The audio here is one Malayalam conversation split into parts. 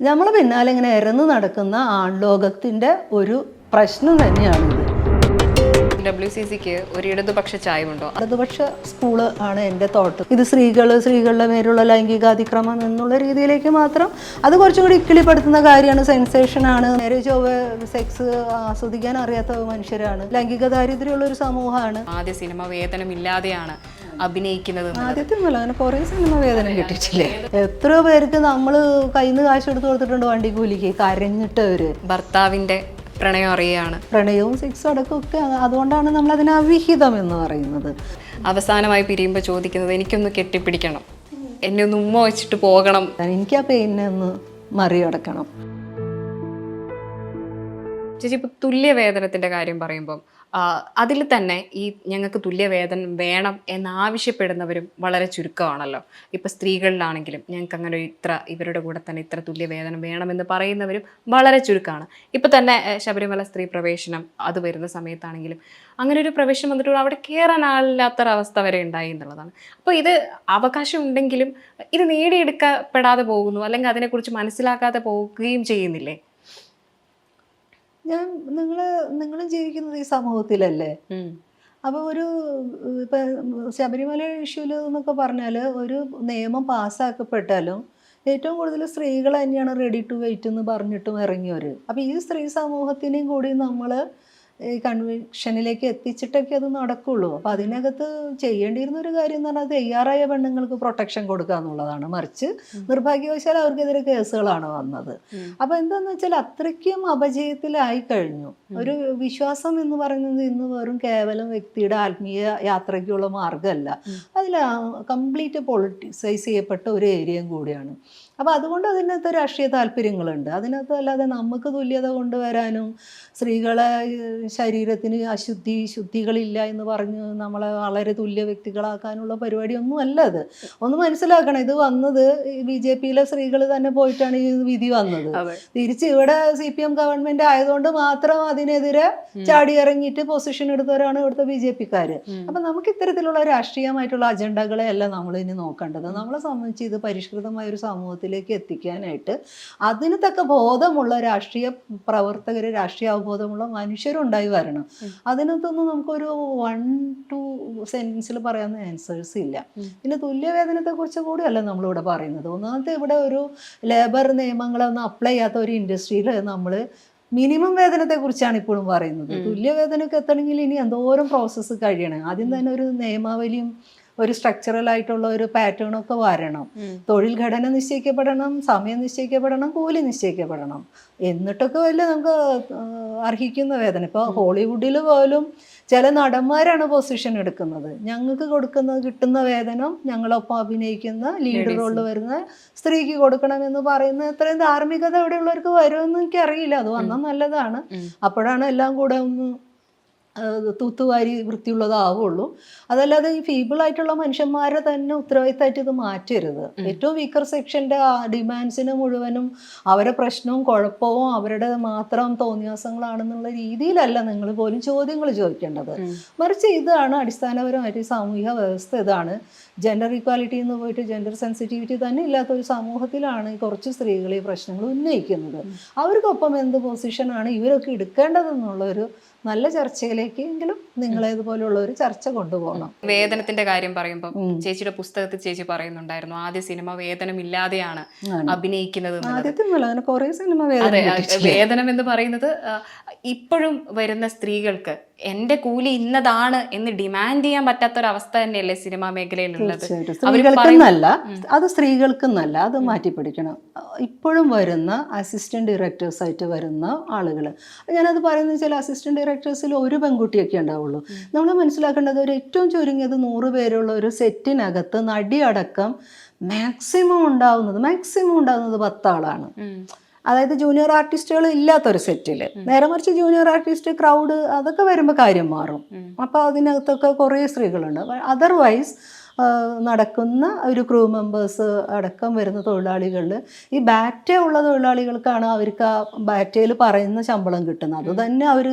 നമ്മളെ പിന്നാലെ ഇങ്ങനെ ഇറന്ന് നടക്കുന്ന ആൺലോകത്തിന്റെ ഒരു പ്രശ്നം തന്നെയാണിത് ഡബ്ല്യു സി സിക്ക് ഒരു ഇടതുപക്ഷ ചായവുണ്ടോ? ഇടതുപക്ഷ സ്കൂൾ ആണ് എന്റെ തോട്ട്. ഇത് സ്ത്രീകൾ സ്ത്രീകളുടെ മേലുള്ള ലൈംഗിക അതിക്രമം എന്നുള്ള രീതിയിലേക്ക് മാത്രം അത് കുറച്ചും കൂടി ഇക്കിളിപ്പെടുത്തുന്ന കാര്യമാണ്. സെൻസേഷനാണ് നേരെ ചൊവ്വ സെക്സ് ആസ്വദിക്കാൻ അറിയാത്ത മനുഷ്യരാണ്. ലൈംഗിക ദാരിദ്ര്യമുള്ള ഒരു സമൂഹമാണ്. ആദ്യ സിനിമ വേതനമില്ലാതെയാണ് അഭിനയിക്കുന്നത്. ആദ്യത്തെ ഒന്നുമല്ല അങ്ങനെ കുറേ സിനിമ വേദന കിട്ടിയിട്ടില്ലേ? എത്ര പേർക്ക് നമ്മൾ കയ്യിൽ നിന്ന് കാശ് എടുത്ത് കൊടുത്തിട്ടുണ്ട് വണ്ടി കൂലിക്ക് കരഞ്ഞിട്ട് അവർ. ഭർത്താവിന്റെ പ്രണയം അറിയാണ് പ്രണയവും സെക്സും അടക്കം ഒക്കെ അതുകൊണ്ടാണ് നമ്മൾ അതിനെ അവിഹിതം എന്ന് പറയുന്നത്. അവസാനമായി പിരിയുമ്പോൾ ചോദിക്കുന്നത് എനിക്കൊന്ന് കെട്ടിപ്പിടിക്കണം. എന്നെ ഒന്ന് ഉമ്മ വെച്ചിട്ട് പോകണം. എനിക്ക് ആ പെയിനെ ഒന്ന് മറികടക്കണം. ചേച്ചി ഇപ്പൊ തുല്യ വേതനത്തിന്റെ കാര്യം പറയുമ്പം അതിൽ തന്നെ ഈ ഞങ്ങൾക്ക് തുല്യവേതനം വേണം എന്നാവശ്യപ്പെടുന്നവരും വളരെ ചുരുക്കമാണല്ലോ. ഇപ്പം സ്ത്രീകളിലാണെങ്കിലും ഞങ്ങൾക്ക് അങ്ങനെ ഇത്ര ഇവരുടെ കൂടെ തന്നെ ഇത്ര തുല്യവേതനം വേണമെന്ന് പറയുന്നവരും വളരെ ചുരുക്കമാണ്. ഇപ്പം തന്നെ ശബരിമല സ്ത്രീ പ്രവേശനം അത് വരുന്ന സമയത്താണെങ്കിലും അങ്ങനെ ഒരു പ്രവേശനം വന്നിട്ട് അവിടെ കയറാൻ ആളില്ലാത്തൊരവസ്ഥ വരെ ഉണ്ടായി എന്നുള്ളതാണ്. അപ്പോൾ ഇത് അവകാശം ഉണ്ടെങ്കിലും ഇത് നേടിയെടുക്കപ്പെടാതെ പോകുന്നു അല്ലെങ്കിൽ അതിനെക്കുറിച്ച് മനസ്സിലാക്കാതെ പോകുകയും ചെയ്യുന്നില്ലേ? ഞാൻ നിങ്ങൾ നിങ്ങൾ ജീവിക്കുന്നത് ഈ സമൂഹത്തിലല്ലേ? അപ്പൊ അപ്പോൾ ഒരു ഇപ്പം ശബരിമല ഇഷ്യൂൽ എന്നൊക്കെ പറഞ്ഞാൽ ഒരു നിയമം പാസ്സാക്കപ്പെട്ടാലും ഏറ്റവും കൂടുതൽ സ്ത്രീകൾ തന്നെയാണ് റെഡി ടു വെയിറ്റ് എന്ന് പറഞ്ഞിട്ടും ഇറങ്ങിയവർ അപ്പോൾ ഈ സ്ത്രീ സമൂഹത്തിനെയും കൂടി നമ്മൾ ഈ കൺവെൻഷനിലേക്ക് എത്തിച്ചിട്ടൊക്കെ അത് നടക്കുള്ളൂ. അപ്പോൾ അതിനകത്ത് ചെയ്യേണ്ടിയിരുന്ന ഒരു കാര്യം എന്ന് പറഞ്ഞാൽ തയ്യാറായ പെണ്ണുങ്ങൾക്ക് പ്രൊട്ടക്ഷൻ കൊടുക്കുക എന്നുള്ളതാണ്. മറിച്ച് നിർഭാഗ്യവശാൽ അവർക്കെതിരെ കേസുകളാണ് വന്നത്. അപ്പോൾ എന്താണെന്ന് വെച്ചാൽ അത്രയ്ക്കും അപജയത്തിലായി കഴിഞ്ഞു. ഒരു വിശ്വാസം എന്ന് പറയുന്നത് ഇന്ന് വെറും കേവലം വ്യക്തിയുടെ ആത്മീയ യാത്രയ്ക്കുള്ള മാർഗമല്ല അതിൽ കംപ്ലീറ്റ് പൊളിറ്റിസൈസ് ചെയ്യപ്പെട്ട ഒരു ഏരിയയും കൂടിയാണ്. അപ്പോൾ അതുകൊണ്ട് അതിനകത്ത് രാഷ്ട്രീയ താല്പര്യങ്ങളുണ്ട്. അതിനകത്ത് അല്ലാതെ നമുക്ക് തുല്യത കൊണ്ടുവരാനും സ്ത്രീകളെ ശരീരത്തിന് അശുദ്ധി ശുദ്ധികളില്ല എന്ന് പറഞ്ഞ് നമ്മളെ വളരെ തുല്യ വ്യക്തികളാക്കാനുള്ള പരിപാടിയൊന്നും അല്ല അത്. ഒന്ന് മനസ്സിലാക്കണം ഇത് വന്നത് ബി ജെ പിയിലെ സ്ത്രീകൾ തന്നെ പോയിട്ടാണ് ഈ വിധി വന്നത്. തിരിച്ച് ഇവിടെ സി പി എം ഗവൺമെന്റ് ആയതുകൊണ്ട് മാത്രം അതിനെതിരെ ചാടി ഇറങ്ങിയിട്ട് പൊസിഷൻ എടുത്തവരാണ് ഇവിടുത്തെ ബി ജെ പിക്കാര്. അപ്പൊ നമുക്ക് ഇത്തരത്തിലുള്ള രാഷ്ട്രീയമായിട്ടുള്ള അജണ്ടകളെ അല്ല നമ്മൾ ഇനി നോക്കേണ്ടത്. നമ്മളെ സംബന്ധിച്ച് ഇത് പരിഷ്കൃതമായ ഒരു സമൂഹത്തിലേക്ക് എത്തിക്കാനായിട്ട് അതിന് തക്ക ബോധമുള്ള രാഷ്ട്രീയ പ്രവർത്തകർ രാഷ്ട്രീയ അവബോധമുള്ള മനുഷ്യരുണ്ടായി വരണം. അതിനകത്തൊന്നും നമുക്കൊരു വൺ ടു സെന്റൻസിൽ പറയാവുന്ന ആൻസേഴ്സ് ഇല്ല. പിന്നെ തുല്യവേതനത്തെ കുറിച്ച് കൂടിയല്ല നമ്മളിവിടെ പറയുന്നത്. ഒന്നാമത്തെ ഇവിടെ ഒരു ലേബർ നിയമങ്ങളൊന്നും അപ്ലൈ ചെയ്യാത്ത ഒരു ഇൻഡസ്ട്രിയിൽ നമ്മൾ മിനിമം വേതനത്തെ കുറിച്ചാണ് ഇപ്പോഴും പറയുന്നത്. തുല്യവേതനമൊക്കെ എത്തണമെങ്കിൽ ഇനി എന്തോരം പ്രോസസ്സ് കഴിയണം. ആദ്യം തന്നെ ഒരു നിയമാവലിയും ഒരു സ്ട്രക്ചറൽ ആയിട്ടുള്ള ഒരു പാറ്റേൺ ഒക്കെ വരണം. തൊഴിൽ ഘടന നിശ്ചയിക്കപ്പെടണം സമയം നിശ്ചയിക്കപ്പെടണം കൂലി നിശ്ചയിക്കപ്പെടണം. എന്നിട്ടൊക്കെ വല്ല നമുക്ക് അർഹിക്കുന്ന വേദന. ഇപ്പോൾ ഹോളിവുഡിൽ പോലും ചില നടന്മാരാണ് പൊസിഷൻ എടുക്കുന്നത്. ഞങ്ങൾക്ക് കൊടുക്കുന്ന കിട്ടുന്ന വേതനം ഞങ്ങളൊപ്പം അഭിനയിക്കുന്ന ലീഡ് റോളിൽ വരുന്ന സ്ത്രീക്ക് കൊടുക്കണം എന്ന് പറയുന്ന ഇത്രയും ധാർമ്മികത ഇവിടെയുള്ളവർക്ക് വരുമെന്ന് എനിക്കറിയില്ല. അത് വന്നാൽ നല്ലതാണ്. അപ്പോഴാണ് എല്ലാം കൂടെ ഒന്ന് തൂത്തുവാരി വൃത്തിയുള്ളതാവുള്ളൂ. അതല്ലാതെ ഈ ഫീബിൾ ആയിട്ടുള്ള മനുഷ്യന്മാരെ തന്നെ ഉത്തരവാദിത്തമായിട്ട് ഇത് മാറ്റരുത്. ഏറ്റവും വീക്കർ സെക്ഷന്റെ ഡിമാൻഡ്സിന് മുഴുവനും അവരെ പ്രശ്നവും കുഴപ്പവും അവരുടെ മാത്രം തോന്നിയാസങ്ങളാണെന്നുള്ള രീതിയിലല്ല നിങ്ങൾ പോലും ചോദ്യങ്ങൾ ചോദിക്കേണ്ടത്. മറിച്ച് ഇതാണ് അടിസ്ഥാനപരമായിട്ട് സാമൂഹിക വ്യവസ്ഥ ഇതാണ്. ജെൻഡർ ഇക്വാലിറ്റി എന്ന് പോയിട്ട് ജെൻഡർ സെൻസിറ്റിവിറ്റി തന്നെ ഇല്ലാത്ത ഒരു സമൂഹത്തിലാണ് ഈ കുറച്ച് സ്ത്രീകൾ ഈ പ്രശ്നങ്ങൾ ഉന്നയിക്കുന്നത്. അവർക്കൊപ്പം എന്ത് പൊസിഷനാണ് ഇവരൊക്കെ എടുക്കേണ്ടതെന്നുള്ള ഒരു നല്ല ചർച്ചയിലേക്ക് എങ്കിലും നിങ്ങളേതുപോലുള്ള ഒരു ചർച്ച കൊണ്ടുപോകണം വേതനത്തിന്റെ കാര്യം പറയുമ്പോൾ ചേച്ചിയുടെ പുസ്തകത്തിൽ ചേച്ചി പറയുന്നുണ്ടായിരുന്നു ആദ്യ സിനിമ വേതനമില്ലാതെയാണ്. അഭിനയിക്കുന്നത് എന്നുള്ളത്. ആദ്യത്തെ അങ്ങനെ കുറേ സിനിമ വേതനം വേദന വേതനം എന്ന് പറയുന്നത് ഇപ്പോഴും വരുന്ന സ്ത്രീകൾക്ക് എന്റെ കൂലി ഇന്നതാണ് എന്ന് ഡിമാൻഡ് ചെയ്യാൻ പറ്റാത്ത ഒരു അവസ്ഥ തന്നെയല്ലേ സിനിമാ മേഖലയിലുള്ളത് സ്ത്രീകൾക്കെന്നല്ല അത് സ്ത്രീകൾക്കെന്നല്ല അത് മാറ്റി പിടിക്കണം. ഇപ്പോഴും വരുന്ന അസിസ്റ്റന്റ് ഡയറക്ടേഴ്സ് ആയിട്ട് വരുന്ന ആളുകൾ ഞാനത് പറയുന്നത് വെച്ചാൽ അസിസ്റ്റന്റ് ഡയറക്ടേഴ്സിൽ ഒരു പെൺകുട്ടിയൊക്കെ ഉണ്ടാവുള്ളൂ. നമ്മൾ മനസ്സിലാക്കേണ്ടത് ഒരു ഏറ്റവും ചുരുങ്ങിയത് നൂറ് പേരുള്ള ഒരു സെറ്റിനകത്ത് നടിയടക്കം മാക്സിമം ഉണ്ടാവുന്നത് മാക്സിമം ഉണ്ടാവുന്നത് പത്താളാണ്. അതായത് ജൂനിയർ ആർട്ടിസ്റ്റുകൾ ഇല്ലാത്തൊരു സെറ്റിൽ നേരെ മറിച്ച് ജൂനിയർ ആർട്ടിസ്റ്റ് ക്രൗഡ് അതൊക്കെ വരുമ്പോൾ കാര്യം മാറും. അപ്പോൾ അതിനകത്തൊക്കെ കുറേ സ്ത്രീകളുണ്ട്. അതർവൈസ് നടക്കുന്ന ഒരു ക്രൂ മെമ്പേഴ്സ് അടക്കം വരുന്ന തൊഴിലാളികളിൽ ഈ ബാറ്റ ഉള്ള തൊഴിലാളികൾക്കാണ് അവർക്ക് ആ ബാറ്റയിൽ പറയുന്ന ശമ്പളം കിട്ടുന്നത്. അത് തന്നെ അവർ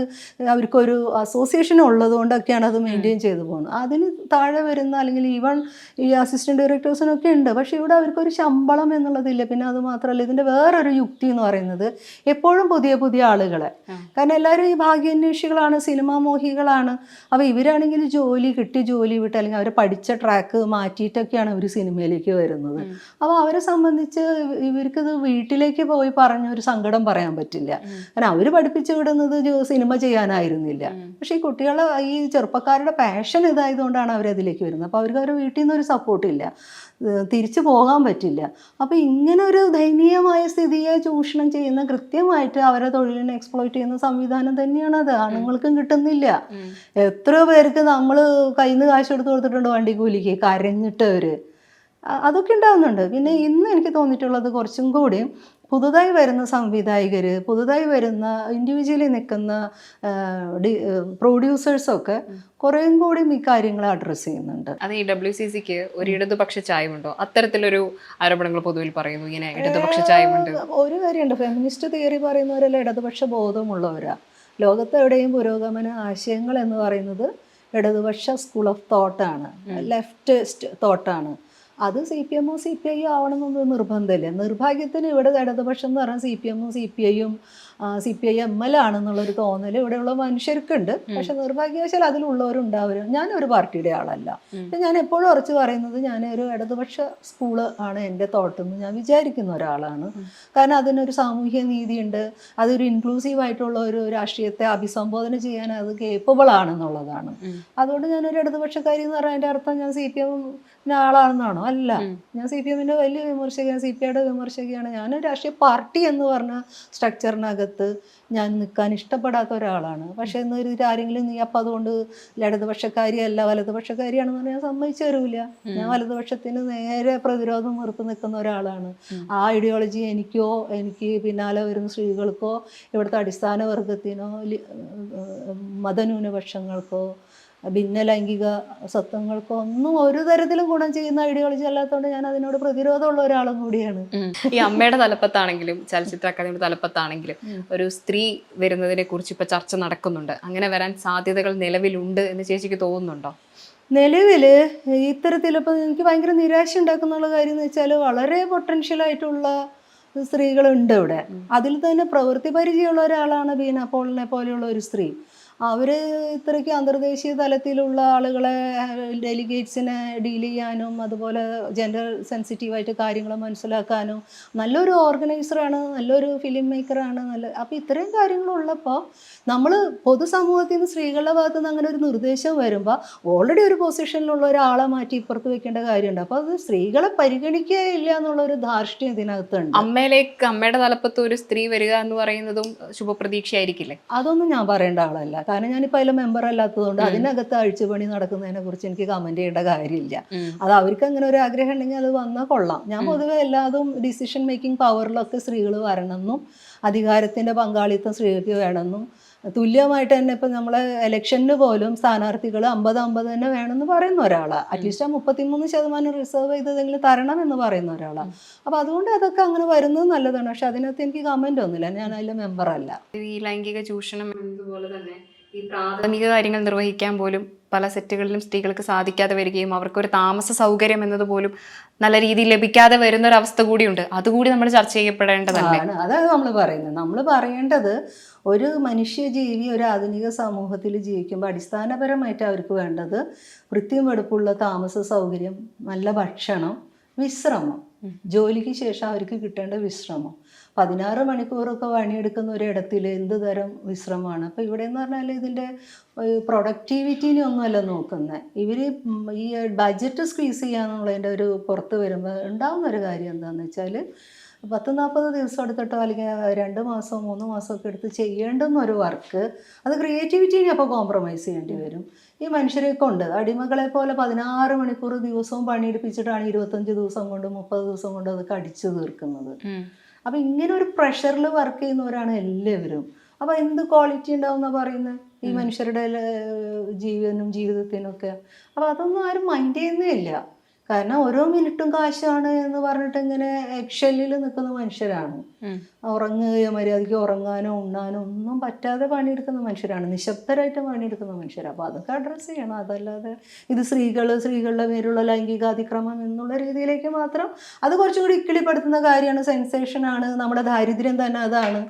അവർക്കൊരു അസോസിയേഷൻ ഉള്ളത് കൊണ്ടൊക്കെയാണ് അത് മെയിന്റെയിൻ ചെയ്തു പോകുന്നത്. അതിന് താഴെ വരുന്ന അല്ലെങ്കിൽ ഈവൺ ഈ അസിസ്റ്റന്റ് ഡയറക്ടേഴ്സിനൊക്കെ ഉണ്ട്. പക്ഷേ ഇവിടെ അവർക്കൊരു ശമ്പളം എന്നുള്ളതില്ല. പിന്നെ അത് മാത്രമല്ല ഇതിന്റെ വേറൊരു യുക്തി എന്ന് പറയുന്നത് എപ്പോഴും പുതിയ പുതിയ ആളുകളെ. കാരണം എല്ലാവരും ഈ ഭാഗ്യാന്വേഷികളാണ് സിനിമാ മോഹികളാണ്. അപ്പോൾ ഇവരാണെങ്കിൽ ജോലി കിട്ടി ജോലി വിട്ട് അല്ലെങ്കിൽ അവർ പഠിച്ച ട്രാക്ക് മാറ്റിയിട്ടൊക്കെയാണ് അവർ സിനിമയിലേക്ക് വരുന്നത്. അപ്പോൾ അവരെ സംബന്ധിച്ച് ഇവർക്കത് വീട്ടിലേക്ക് പോയി പറഞ്ഞ ഒരു സങ്കടം പറയാൻ പറ്റില്ല. കാരണം അവർ പഠിപ്പിച്ചു വിടുന്നത് സിനിമ ചെയ്യാനായിരുന്നില്ല. പക്ഷേ ഈ കുട്ടികളെ ഈ ചെറുപ്പക്കാരുടെ പാഷൻ ഇതായതുകൊണ്ടാണ് അവരതിലേക്ക് വരുന്നത്. അപ്പോൾ അവർക്ക് അവരുടെ വീട്ടിൽ നിന്ന് ഒരു സപ്പോർട്ടില്ല തിരിച്ചു പോകാൻ പറ്റില്ല. അപ്പോൾ ഇങ്ങനെ ഒരു ദയനീയമായ സ്ഥിതിയെ ചൂഷണം ചെയ്യുന്ന കൃത്യമായിട്ട് അവരെ തൊഴിലിനെ എക്സ്പ്ലോയിറ്റ് ചെയ്യുന്ന സംവിധാനം തന്നെയാണ് അത്. ആണുങ്ങൾക്കും കിട്ടുന്നില്ല. എത്ര പേർക്ക് നമ്മൾ കയ്യിൽ നിന്ന് കാശ് എടുത്ത് കൊടുത്തിട്ടുണ്ട് വണ്ടി കൂലിക്ക്. കരഞ്ഞിട്ട് അവർ. അതൊക്കെ ഉണ്ടാകുന്നുണ്ട് പിന്നെ ഇന്ന് എനിക്ക് തോന്നിയിട്ടുള്ളത് കുറച്ചും കൂടി പുതുതായി വരുന്ന സംവിധായകർ പുതുതായി വരുന്ന ഇൻഡിവിജ്വലി നിൽക്കുന്ന ഡി പ്രൊഡ്യൂസേഴ്സൊക്കെ കുറേയും കൂടി ഈ കാര്യങ്ങൾ അഡ്രസ്സ് ചെയ്യുന്നുണ്ട്. അത് ഈ ഡബ്ല്യു സി സിക്ക് ഒരു ഇടതുപക്ഷ ചായമുണ്ടോ അത്തരത്തിലൊരു ആരോപണങ്ങൾ പൊതുവിൽ പറയുന്നു. ഇങ്ങനെ ഇടതുപക്ഷ ചായമുണ്ട് ഒരു കാര്യമുണ്ട്. ഫെമിനിസ്റ്റ് തിയറി പറയുന്നവരെല്ലാം ഇടതുപക്ഷ ബോധമുള്ളവരാണ് ലോകത്തെവിടെയും പുരോഗമന ആശയങ്ങൾ എന്ന് പറയുന്നത് ഇടതുപക്ഷ സ്കൂൾ ഓഫ് തോട്ടാണ് ലെഫ്റ്റ് തോട്ടാണ് അത് സി പി എമ്മോ സി പി ഐ ആവണമെന്നൊന്നും നിർബന്ധമില്ല. നിർഭാഗ്യത്തിന് ഇവിടെ ഇടതുപക്ഷം എന്ന് പറഞ്ഞാൽ സി പി എമ്മും സി പി ഐയും C P I M L ആണെന്നുള്ളൊരു തോന്നൽ ഇവിടെയുള്ള മനുഷ്യർക്കുണ്ട്. പക്ഷെ നിർഭാഗ്യവശാൽ അതിലുള്ളവരുണ്ടാവരും ഒരു പാർട്ടിയുടെ ആളല്ല. ഞാൻ എപ്പോഴും ഉറച്ചു പറയുന്നത് ഞാൻ ഒരു ഇടതുപക്ഷ സ്കൂൾ ആണ് എന്റെ തോട്ടെന്ന് ഞാൻ വിചാരിക്കുന്ന ഒരാളാണ്. കാരണം അതിനൊരു സാമൂഹ്യ നീതിയുണ്ട്. അതൊരു ഇൻക്ലൂസീവ് ആയിട്ടുള്ള ഒരു രാഷ്ട്രീയത്തെ അഭിസംബോധന ചെയ്യാൻ അത് കേപ്പബിൾ ആണെന്നുള്ളതാണ്. അതുകൊണ്ട് ഞാനൊരു ഇടതുപക്ഷക്കാരി എന്ന് പറഞ്ഞാൽ അതിന്റെ അർത്ഥം ഞാൻ സി പി ആളാണെന്നാണോ? അല്ല. ഞാൻ സി പി എമ്മിന്റെ വലിയ വിമർശകയാണ് സി പി ഐയുടെ വിമർശകയാണ്. ഞാൻ രാഷ്ട്രീയ പാർട്ടി എന്ന് പറഞ്ഞ സ്ട്രക്ചറിനകത്ത് ഞാൻ നിൽക്കാൻ ഇഷ്ടപ്പെടാത്ത ഒരാളാണ്. പക്ഷേ എന്നൊരു ആരെങ്കിലും നീ അപ്പം അതുകൊണ്ട് ഇടതുപക്ഷക്കാരിയല്ല വലതുപക്ഷക്കാരിയാണെന്ന് പറഞ്ഞാൽ ഞാൻ സമ്മതിച്ചു തരൂല. ഞാൻ വലതുപക്ഷത്തിന് നേരെ പ്രതിരോധം നിർത്തി നിൽക്കുന്ന ഒരാളാണ്. ആ ഐഡിയോളജി എനിക്കോ എനിക്ക് പിന്നാലെ വരുന്ന സ്ത്രീകൾക്കോ ഇവിടുത്തെ അടിസ്ഥാന വർഗത്തിനോ മതന്യൂനപക്ഷങ്ങൾക്കോ ഭിന്ന ലൈംഗിക സ്വത്വങ്ങൾക്കോ ഒന്നും ഒരു തരത്തിലും ഗുണം ചെയ്യുന്ന ഐഡിയോളജി അല്ലാത്തതുകൊണ്ട് ഞാൻ അതിനോട് പ്രതിരോധമുള്ള ഒരാളും കൂടിയാണ്. ഈ അമ്മയുടെ തലപ്പത്താണെങ്കിലും ചലച്ചിത്ര അക്കാദമിയുടെ തലപ്പത്താണെങ്കിലും ഒരു സ്ത്രീ വരുന്നതിനെ കുറിച്ച് ഇപ്പൊ ചർച്ച നടക്കുന്നുണ്ട്. അങ്ങനെ വരാൻ സാധ്യതകൾ നിലവിലുണ്ട് എന്ന് ചേച്ചിക്ക് തോന്നുന്നുണ്ടോ? നിലവിൽ ഇത്തരത്തിലിപ്പോൾ എനിക്ക് ഭയങ്കര നിരാശ ഉണ്ടാക്കുന്നുള്ള കാര്യം എന്ന് വെച്ചാൽ വളരെ പൊട്ടൻഷ്യൽ ആയിട്ടുള്ള സ്ത്രീകളുണ്ട് ഇവിടെ. അതിൽ തന്നെ പ്രവൃത്തി പരിചയമുള്ള ഒരാളാണ് ബീന പോളിനെ പോലെയുള്ള ഒരു സ്ത്രീ. അവർ ഇത്രയ്ക്ക് അന്തർദേശീയ തലത്തിലുള്ള ആളുകളെ ഡെലിഗേറ്റ്സിനെ ഡീൽ ചെയ്യാനും അതുപോലെ ജെൻഡർ സെൻസിറ്റീവായിട്ട് കാര്യങ്ങൾ മനസ്സിലാക്കാനും നല്ലൊരു ഓർഗനൈസറാണ് നല്ലൊരു ഫിലിം മേക്കറാണ് നല്ല അപ്പോൾ ഇത്രയും കാര്യങ്ങളുള്ളപ്പോൾ നമ്മൾ പൊതുസമൂഹത്തിൽ നിന്ന് സ്ത്രീകളുടെ ഭാഗത്തു നിന്ന് അങ്ങനെ ഒരു നിർദ്ദേശം വരുമ്പോൾ ഓൾറെഡി ഒരു പൊസിഷനിലുള്ള ഒരാളെ മാറ്റി ഇപ്പുറത്ത് വെക്കേണ്ട കാര്യമുണ്ട്. അപ്പോൾ അത് സ്ത്രീകളെ പരിഗണിക്കുകയില്ല എന്നുള്ള ഒരു ധാർഷ്ട്യം ഇതിനകത്തുണ്ട്. അമ്മയിലേക്ക് അമ്മയുടെ തലപ്പത്ത് ഒരു സ്ത്രീ വരിക എന്ന് പറയുന്നതും ശുഭപ്രതീക്ഷയായിരിക്കില്ലേ? അതൊന്നും ഞാൻ പറയേണ്ട ആളല്ല. കാരണം ഞാനിപ്പോൾ അതിലെ മെമ്പർ അല്ലാത്തതുകൊണ്ട് അതിനകത്ത് അഴിച്ചുപണി നടക്കുന്നതിനെ കുറിച്ച് എനിക്ക് കമന്റ് ചെയ്യേണ്ട കാര്യമില്ല. അത് അവർക്ക് അങ്ങനെ ഒരു ആഗ്രഹം ഉണ്ടെങ്കിൽ അത് വന്നാൽ കൊള്ളാം. ഞാൻ പൊതുവെ എല്ലാതും ഡിസിഷൻ മേക്കിംഗ് പവറിലൊക്കെ സ്ത്രീകൾ വരണമെന്നും അധികാരത്തിന്റെ പങ്കാളിത്തം സ്ത്രീകൾക്ക് വേണമെന്നും തുല്യമായിട്ട് തന്നെ ഇപ്പം നമ്മളെ ഇലക്ഷന് പോലും സ്ഥാനാർത്ഥികൾ അമ്പത് അമ്പത് തന്നെ വേണമെന്ന് പറയുന്ന ഒരാളാണ് അറ്റ്ലീസ്റ്റ് ആ മുപ്പത്തിമൂന്ന് ശതമാനം റിസർവ് ചെയ്തതെങ്കിലും തരണം എന്ന് പറയുന്ന ഒരാളാണ് അപ്പോൾ അതുകൊണ്ട് അതൊക്കെ അങ്ങനെ വരുന്നത് നല്ലതാണ്. പക്ഷെ അതിനകത്ത് എനിക്ക് കമന്റ് ഒന്നുമില്ല. ഞാൻ അതിലെ മെമ്പറല്ല ഈ ലൈംഗിക ചൂഷണം എന്നതുപോലെ തന്നെ ഈ പ്രാഥമിക കാര്യങ്ങൾ നിർവഹിക്കാൻ പോലും പല സെറ്റുകളിലും സ്ത്രീകൾക്ക് സാധിക്കാതെ വരികയും അവർക്കൊരു താമസ സൗകര്യം എന്നതുപോലും നല്ല രീതിയിൽ ലഭിക്കാതെ വരുന്ന ഒരു അവസ്ഥ കൂടിയുണ്ട്. അതുകൂടി നമ്മൾ ചർച്ച ചെയ്യപ്പെടേണ്ടതല്ലേ? അതാണ് നമ്മൾ പറയുന്നത്. നമ്മൾ പറയേണ്ടത് ഒരു മനുഷ്യജീവി ഒരു ആധുനിക സമൂഹത്തിൽ ജീവിക്കുമ്പോൾ അടിസ്ഥാനപരമായിട്ട് അവർക്ക് വേണ്ടത് വൃത്തിയും വെടുപ്പുള്ള താമസ സൗകര്യം നല്ല ഭക്ഷണം വിശ്രമം. ജോലിക്ക് ശേഷം അവർക്ക് കിട്ടേണ്ട വിശ്രമം. പതിനാറ് മണിക്കൂറൊക്കെ പണിയെടുക്കുന്ന ഒരിടത്തിൽ എന്ത് തരം വിശ്രമമാണ്? അപ്പോൾ ഇവിടെ എന്ന് പറഞ്ഞാൽ ഇതിന്റെ പ്രൊഡക്ടിവിറ്റീനെ ഒന്നുമല്ല നോക്കുന്നത് ഇവർ ഈ ബഡ്ജറ്റ് സ്ക്വീസ് ചെയ്യാന്നുള്ളതിന്റെ ഒരു പുറത്ത് വരുമ്പോൾ ഉണ്ടാകുന്ന ഒരു കാര്യം എന്താണെന്ന് വെച്ചാൽ പത്ത് നാൽപ്പത് ദിവസം എടുത്തിട്ടോ അല്ലെങ്കിൽ രണ്ട് മാസം മൂന്ന് മാസമൊക്കെ എടുത്ത് ചെയ്യേണ്ടുന്ന ഒരു വർക്ക് അത് ക്രിയേറ്റിവിറ്റീനെ അപ്പോൾ കോംപ്രമൈസ് ചെയ്യേണ്ടി വരും. ഈ മനുഷ്യരെ കൊണ്ട് അടിമകളെ പോലെ പതിനാറ് മണിക്കൂർ ദിവസവും പണിയെടുപ്പിച്ചിട്ടാണ് ഇരുപത്തഞ്ച് ദിവസം കൊണ്ട് മുപ്പത് ദിവസം കൊണ്ട് അതൊക്കെ അടിച്ചു തീർക്കുന്നത്. ഉം. അപ്പം ഇങ്ങനെ ഒരു പ്രഷറിൽ വർക്ക് ചെയ്യുന്നവരാണ് എല്ലാവരും. അപ്പോൾ എന്ത് ക്വാളിറ്റി ഉണ്ടാവുന്ന പറയുന്നത് ഈ മനുഷ്യരുടെ ജീവനും ജീവിതത്തിനും അപ്പോൾ അപ്പൊ അതൊന്നും ആരും മൈൻഡ് ചെയ്യുന്നില്ല കാരണം ഓരോ മിനിറ്റും കാശാണ് എന്ന് പറഞ്ഞിട്ട് ഇങ്ങനെ എക്ഷലിൽ നിൽക്കുന്ന മനുഷ്യരാണ്. ഉറങ്ങുകയോ മര്യാദയ്ക്ക് ഉറങ്ങാനോ ഉണ്ണാനോ ഒന്നും പറ്റാതെ പണിയെടുക്കുന്ന മനുഷ്യരാണ്. നിശബ്ദരായിട്ട് പണിയെടുക്കുന്ന മനുഷ്യരാണ് അപ്പോൾ അതൊക്കെ അഡ്രസ്സ് ചെയ്യണം. അതല്ലാതെ ഇത് സ്ത്രീകൾ സ്ത്രീകളുടെ പേരുള്ള ലൈംഗിക അതിക്രമം എന്നുള്ള രീതിയിലേക്ക് മാത്രം അത് കുറച്ചും കൂടി ഇക്കിളിപ്പെടുത്തുന്ന കാര്യമാണ്. സെൻസേഷനാണ് നമ്മുടെ ദാരിദ്ര്യം തന്നെ അതാണ്.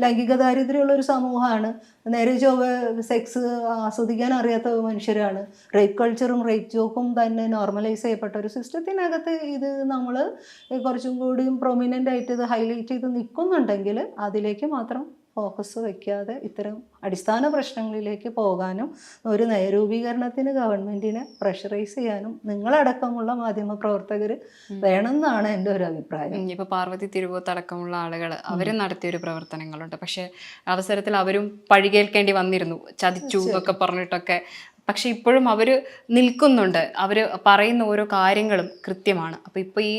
ലൈംഗിക ദാരിദ്ര്യമുള്ള ഒരു സമൂഹമാണ്. നേരെ ചൊവ്വ സെക്സ് ആസ്വദിക്കാൻ അറിയാത്ത മനുഷ്യരാണ്. റേപ്പ് കൾച്ചറും റേപ്പ് ജോക്കും തന്നെ നോർമലൈസ് ചെയ്യപ്പെട്ട ഒരു സിസ്റ്റത്തിനകത്ത് ഇത് നമ്മൾ കുറച്ചും കൂടിയും പ്രൊമിനന്റ് ആയിട്ട് ഇത് ഹൈലൈറ്റ് ചെയ്ത് നിൽക്കുന്നുണ്ടെങ്കിൽ അതിലേക്ക് മാത്രം ഫോക്കസ് വയ്ക്കാതെ ഇത്തരം അടിസ്ഥാന പ്രശ്നങ്ങളിലേക്ക് പോകാനും ഒരു നയരൂപീകരണത്തിന് ഗവൺമെന്റിനെ പ്രഷറൈസ് ചെയ്യാനും നിങ്ങളടക്കമുള്ള മാധ്യമ പ്രവർത്തകർ വേണമെന്നാണ് എന്റെ ഒരു അഭിപ്രായം. ഇപ്പോൾ പാർവതി തിരുവോത്ത് അടക്കമുള്ള ആളുകൾ അവരും നടത്തിയൊരു പ്രവർത്തനങ്ങളുണ്ട്. പക്ഷേ അവസരത്തിൽ അവരും പഴികേൽക്കേണ്ടി വന്നിരുന്നു. ചതിച്ചു എന്നൊക്കെ പറഞ്ഞിട്ടൊക്കെ. പക്ഷെ ഇപ്പോഴും അവർ നിൽക്കുന്നുണ്ട്. അവർ പറയുന്ന ഓരോ കാര്യങ്ങളും കൃത്യമാണ്. അപ്പോൾ ഇപ്പോൾ ഈ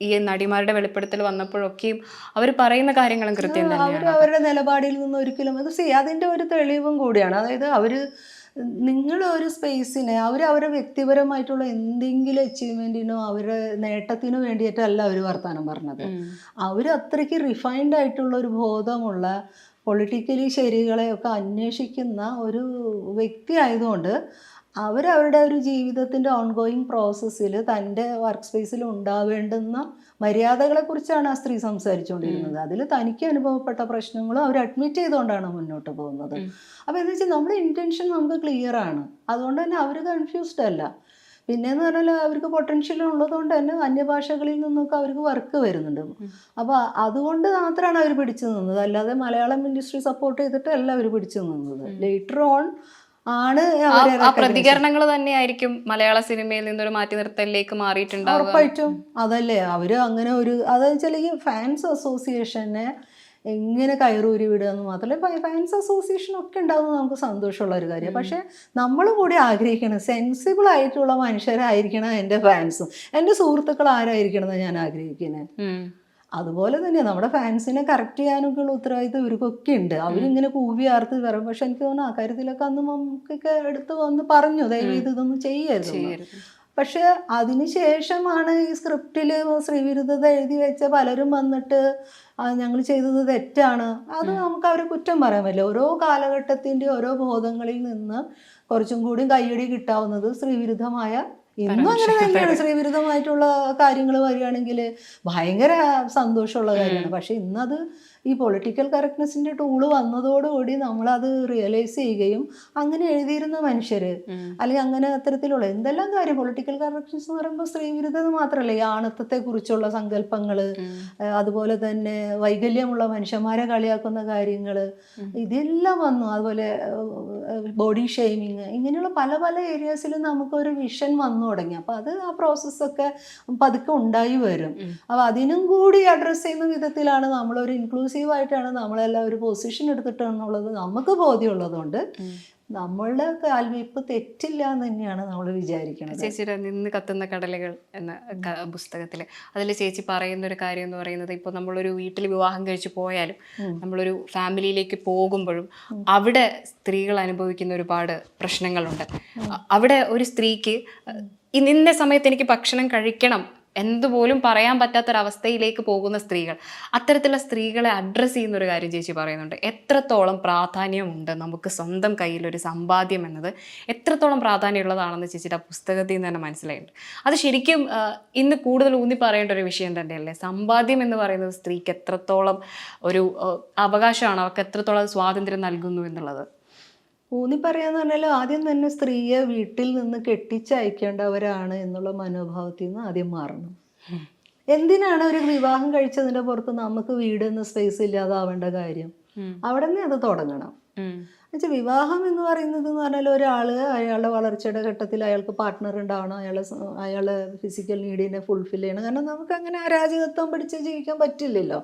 ഈ നടിമാരുടെ വെളിപ്പെടുത്തൽ വന്നപ്പോഴൊക്കെയും അവർ പറയുന്ന കാര്യങ്ങളും കൃത്യം അവർ തന്നെയാണ്. അവരുടെ നിലപാടിൽ നിന്ന് ഒരിക്കലും അത് സി അതിന്റെ ഒരു തെളിവും കൂടിയാണ്. അതായത് അവർ നിങ്ങൾ ഒരു സ്പേസിനെ അവർ അവരുടെ വ്യക്തിപരമായിട്ടുള്ള എന്തെങ്കിലും അച്ചീവ്മെന്റിനോ അവരുടെ നേട്ടത്തിനോ വേണ്ടിയിട്ടല്ല അവർ വർത്തമാനം പറഞ്ഞത്. അവർ അത്രയ്ക്ക് റിഫൈൻഡ് ആയിട്ടുള്ള ഒരു ബോധമുള്ള പൊളിറ്റിക്കലി ശരികളെയൊക്കെ അന്വേഷിക്കുന്ന ഒരു വ്യക്തി ആയതുകൊണ്ട് അവരവരുടെ ഒരു ജീവിതത്തിന്റെ ഓൺഗോയിങ് പ്രോസസ്സിൽ തന്റെ വർക്ക് സ്പേസിൽ ഉണ്ടാവേണ്ടുന്ന മര്യാദകളെക്കുറിച്ചാണ് ആ സ്ത്രീ സംസാരിച്ചുകൊണ്ടിരുന്നത് അതിൽ തനിക്ക് അനുഭവപ്പെട്ട പ്രശ്നങ്ങളും അവർ അഡ്മിറ്റ് ചെയ്തുകൊണ്ടാണ് മുന്നോട്ട് പോകുന്നത്. അപ്പോൾ എന്ന് വെച്ചാൽ നമ്മുടെ ഇന്റൻഷൻ നമുക്ക് ക്ലിയർ ആണ്. അതുകൊണ്ട് തന്നെ അവർ കൺഫ്യൂസ്ഡ് അല്ല. പിന്നെയെന്ന് പറഞ്ഞാൽ അവർക്ക് പൊട്ടൻഷ്യൽ ഉള്ളതുകൊണ്ട് തന്നെ അന്യഭാഷകളിൽ നിന്നൊക്കെ അവർക്ക് വർക്ക് വരുന്നുണ്ട്. അപ്പോൾ അതുകൊണ്ട് മാത്രമാണ് അവർ പിടിച്ചു നിന്നത്. അല്ലാതെ മലയാളം ഇൻഡസ്ട്രി സപ്പോർട്ട് ചെയ്തിട്ടല്ല അവർ പിടിച്ചു നിന്നത്. ലേറ്റർ ഓൺ ആണ് പ്രതികരണങ്ങൾ തന്നെയായിരിക്കും മലയാള സിനിമയിൽ നിന്നൊരു മാറ്റി നിർത്തലിലേക്ക് മാറിയിട്ടുണ്ടാവും ഉറപ്പായിട്ടും. അതല്ലേ അവർ അങ്ങനെ ഒരു അതായത് വെച്ചാൽ ഈ ഫാൻസ് അസോസിയേഷനെ എങ്ങനെ കയറൂരി വിടുക എന്ന് മാത്രമല്ല ഫാൻസ് അസോസിയേഷൻ ഒക്കെ ഉണ്ടാകുന്നത് നമുക്ക് സന്തോഷമുള്ള ഒരു കാര്യം പക്ഷെ നമ്മൾ കൂടി ആഗ്രഹിക്കണം സെൻസിബിൾ ആയിട്ടുള്ള മനുഷ്യരായിരിക്കണം എന്റെ ഫാൻസും എന്റെ സുഹൃത്തുക്കൾ ആരായിരിക്കണം എന്ന് ഞാൻ ആഗ്രഹിക്കുന്നത്. അതുപോലെ തന്നെ നമ്മുടെ ഫാൻസിനെ കറക്റ്റ് ചെയ്യാനൊക്കെ ഉള്ള ഉത്തരവാദിത്വം ഇവർക്കൊക്കെ ഉണ്ട്. അവരിങ്ങനെ കൂവി ആർത്ത് വരും പക്ഷെ എനിക്ക് തോന്നുന്നു ആ കാര്യത്തിലൊക്കെ അന്ന് നമുക്കൊക്കെ എടുത്ത് വന്ന് പറഞ്ഞു ദയവ് ഇത് ഇതൊന്നും ചെയ്യരുത്. പക്ഷെ അതിനുശേഷമാണ് ഈ സ്ക്രിപ്റ്റിൽ ശ്രീവിരുദ്ധത എഴുതി വെച്ച പലരും വന്നിട്ട് ഞങ്ങൾ ചെയ്തത് തെറ്റാണ്. അത് നമുക്ക് അവരെ കുറ്റം പറയാൻ പറ്റില്ല. ഓരോ കാലഘട്ടത്തിന്റെ ഓരോ ബോധങ്ങളിൽ നിന്ന് കുറച്ചും കൂടി കയ്യടി കിട്ടാവുന്നത് സ്ത്രീവിരുദ്ധമായ ഇന്നും അങ്ങനെ തന്നെയാണ് സ്ത്രീവിരുദ്ധമായിട്ടുള്ള കാര്യങ്ങൾ വരികയാണെങ്കിൽ ഭയങ്കര സന്തോഷമുള്ള കാര്യമാണ്. പക്ഷെ ഇന്നത് ഈ പൊളിറ്റിക്കൽ കറക്റ്റ്നെസ്സിന്റെ ടൂൾ വന്നതോടുകൂടി നമ്മളത് റിയലൈസ് ചെയ്യുകയും അങ്ങനെ എഴുതിയിരുന്ന മനുഷ്യർ അല്ലെങ്കിൽ അങ്ങനെ അത്തരത്തിലുള്ള എന്തെല്ലാം കാര്യം പൊളിറ്റിക്കൽ കറക്ഷൻസ് എന്ന് പറയുമ്പോൾ സ്ത്രീവിരുദ്ധത മാത്രമല്ല ഈ ആണത്തത്തെ കുറിച്ചുള്ള സങ്കല്പങ്ങൾ അതുപോലെ തന്നെ വൈകല്യമുള്ള മനുഷ്യന്മാരെ കളിയാക്കുന്ന കാര്യങ്ങൾ ഇതെല്ലാം വന്നു. അതുപോലെ ബോഡി ഷെയ്മിങ് ഇങ്ങനെയുള്ള പല പല ഏരിയാസിലും നമുക്കൊരു വിഷൻ വന്നു തുടങ്ങി. അപ്പോൾ അത് ആ പ്രോസസ്സൊക്കെ പതുക്കെ ഉണ്ടായി വരും. അപ്പം അപ്പോൾ അതിനും കൂടി അഡ്രസ്സ് ചെയ്യുന്ന വിധത്തിലാണ് നമ്മളൊരു ഇൻക്ലൂസീവ് ആയിട്ടാണ് നമ്മളെല്ലാം ഒരു പൊസിഷൻ എടുത്തിട്ടെന്നുള്ളത് നമുക്ക് ബോധ്യമുള്ളതുകൊണ്ട്. നമ്മളുടെ കാൽവയ്പ് തെറ്റില്ല എന്ന് തന്നെയാണ് നമ്മൾ വിചാരിക്കുന്നത് ചേച്ചിയുടെ നിന്ന് കത്തുന്ന കടലുകൾ എന്ന പുസ്തകത്തിൽ അതിൽ ചേച്ചി പറയുന്ന ഒരു കാര്യം എന്ന് പറയുന്നത് ഇപ്പോൾ നമ്മളൊരു വീട്ടിൽ വിവാഹം കഴിച്ച് പോയാലും. നമ്മളൊരു ഫാമിലിയിലേക്ക് പോകുമ്പോഴും അവിടെ സ്ത്രീകൾ അനുഭവിക്കുന്ന ഒരുപാട് പ്രശ്നങ്ങളുണ്ട്. അവിടെ ഒരു സ്ത്രീക്ക് ഈ നിന്ന സമയത്ത് എനിക്ക് ഭക്ഷണം കഴിക്കണം എന്തുപോലും പറയാൻ പറ്റാത്തൊരവസ്ഥയിലേക്ക് പോകുന്ന സ്ത്രീകൾ. അത്തരത്തിലുള്ള സ്ത്രീകളെ അഡ്രസ്സ് ചെയ്യുന്ന ഒരു കാര്യം ചേച്ചി പറയുന്നുണ്ട്. എത്രത്തോളം പ്രാധാന്യമുണ്ട് നമുക്ക് സ്വന്തം കയ്യിലൊരു സമ്പാദ്യം എന്നത്? എത്രത്തോളം പ്രാധാന്യമുള്ളതാണെന്ന് ചേച്ചിയുടെ ആ പുസ്തകത്തിൽ നിന്ന് തന്നെ മനസ്സിലായിട്ടുണ്ട്. അത് ശരിക്കും ഇന്ന് കൂടുതൽ ഊന്നി പറയേണ്ട ഒരു വിഷയം തന്നെയല്ലേ? സമ്പാദ്യം എന്ന് പറയുന്നത് സ്ത്രീക്ക് എത്രത്തോളം ഒരു അവകാശമാണ്. അവർക്ക് എത്രത്തോളം സ്വാതന്ത്ര്യം നൽകുന്നു എന്നുള്ളത്. ഊന്നി പറയാന്ന് പറഞ്ഞാൽ ആദ്യം തന്നെ സ്ത്രീയെ വീട്ടിൽ നിന്ന് കെട്ടിച്ചയക്കേണ്ടവരാണ് എന്നുള്ള മനോഭാവത്തിൽ നിന്ന് ആദ്യം മാറണം. എന്തിനാണ് ഒരു വിവാഹം കഴിച്ചതിന്റെ പുറത്ത് നമുക്ക് വീട് എന്ന സ്പേസ് ഇല്ലാതാവേണ്ട കാര്യം. അവിടെ നിന്ന് അത് തുടങ്ങണം. എന്നുവെച്ചാൽ വിവാഹം എന്ന് പറയുന്നത് എന്ന് പറഞ്ഞാൽ ഒരാൾ അയാളുടെ വളർച്ചയുടെ ഘട്ടത്തിൽ അയാൾക്ക് പാർട്ട്ണർ ഉണ്ടാവണം അയാളെ അയാളെ ഫിസിക്കൽ നീഡിനെ ഫുൾഫിൽ ചെയ്യണം. കാരണം നമുക്ക് അങ്ങനെ അരാജകത്വം പിടിച്ച് ജീവിക്കാൻ പറ്റില്ലല്ലോ.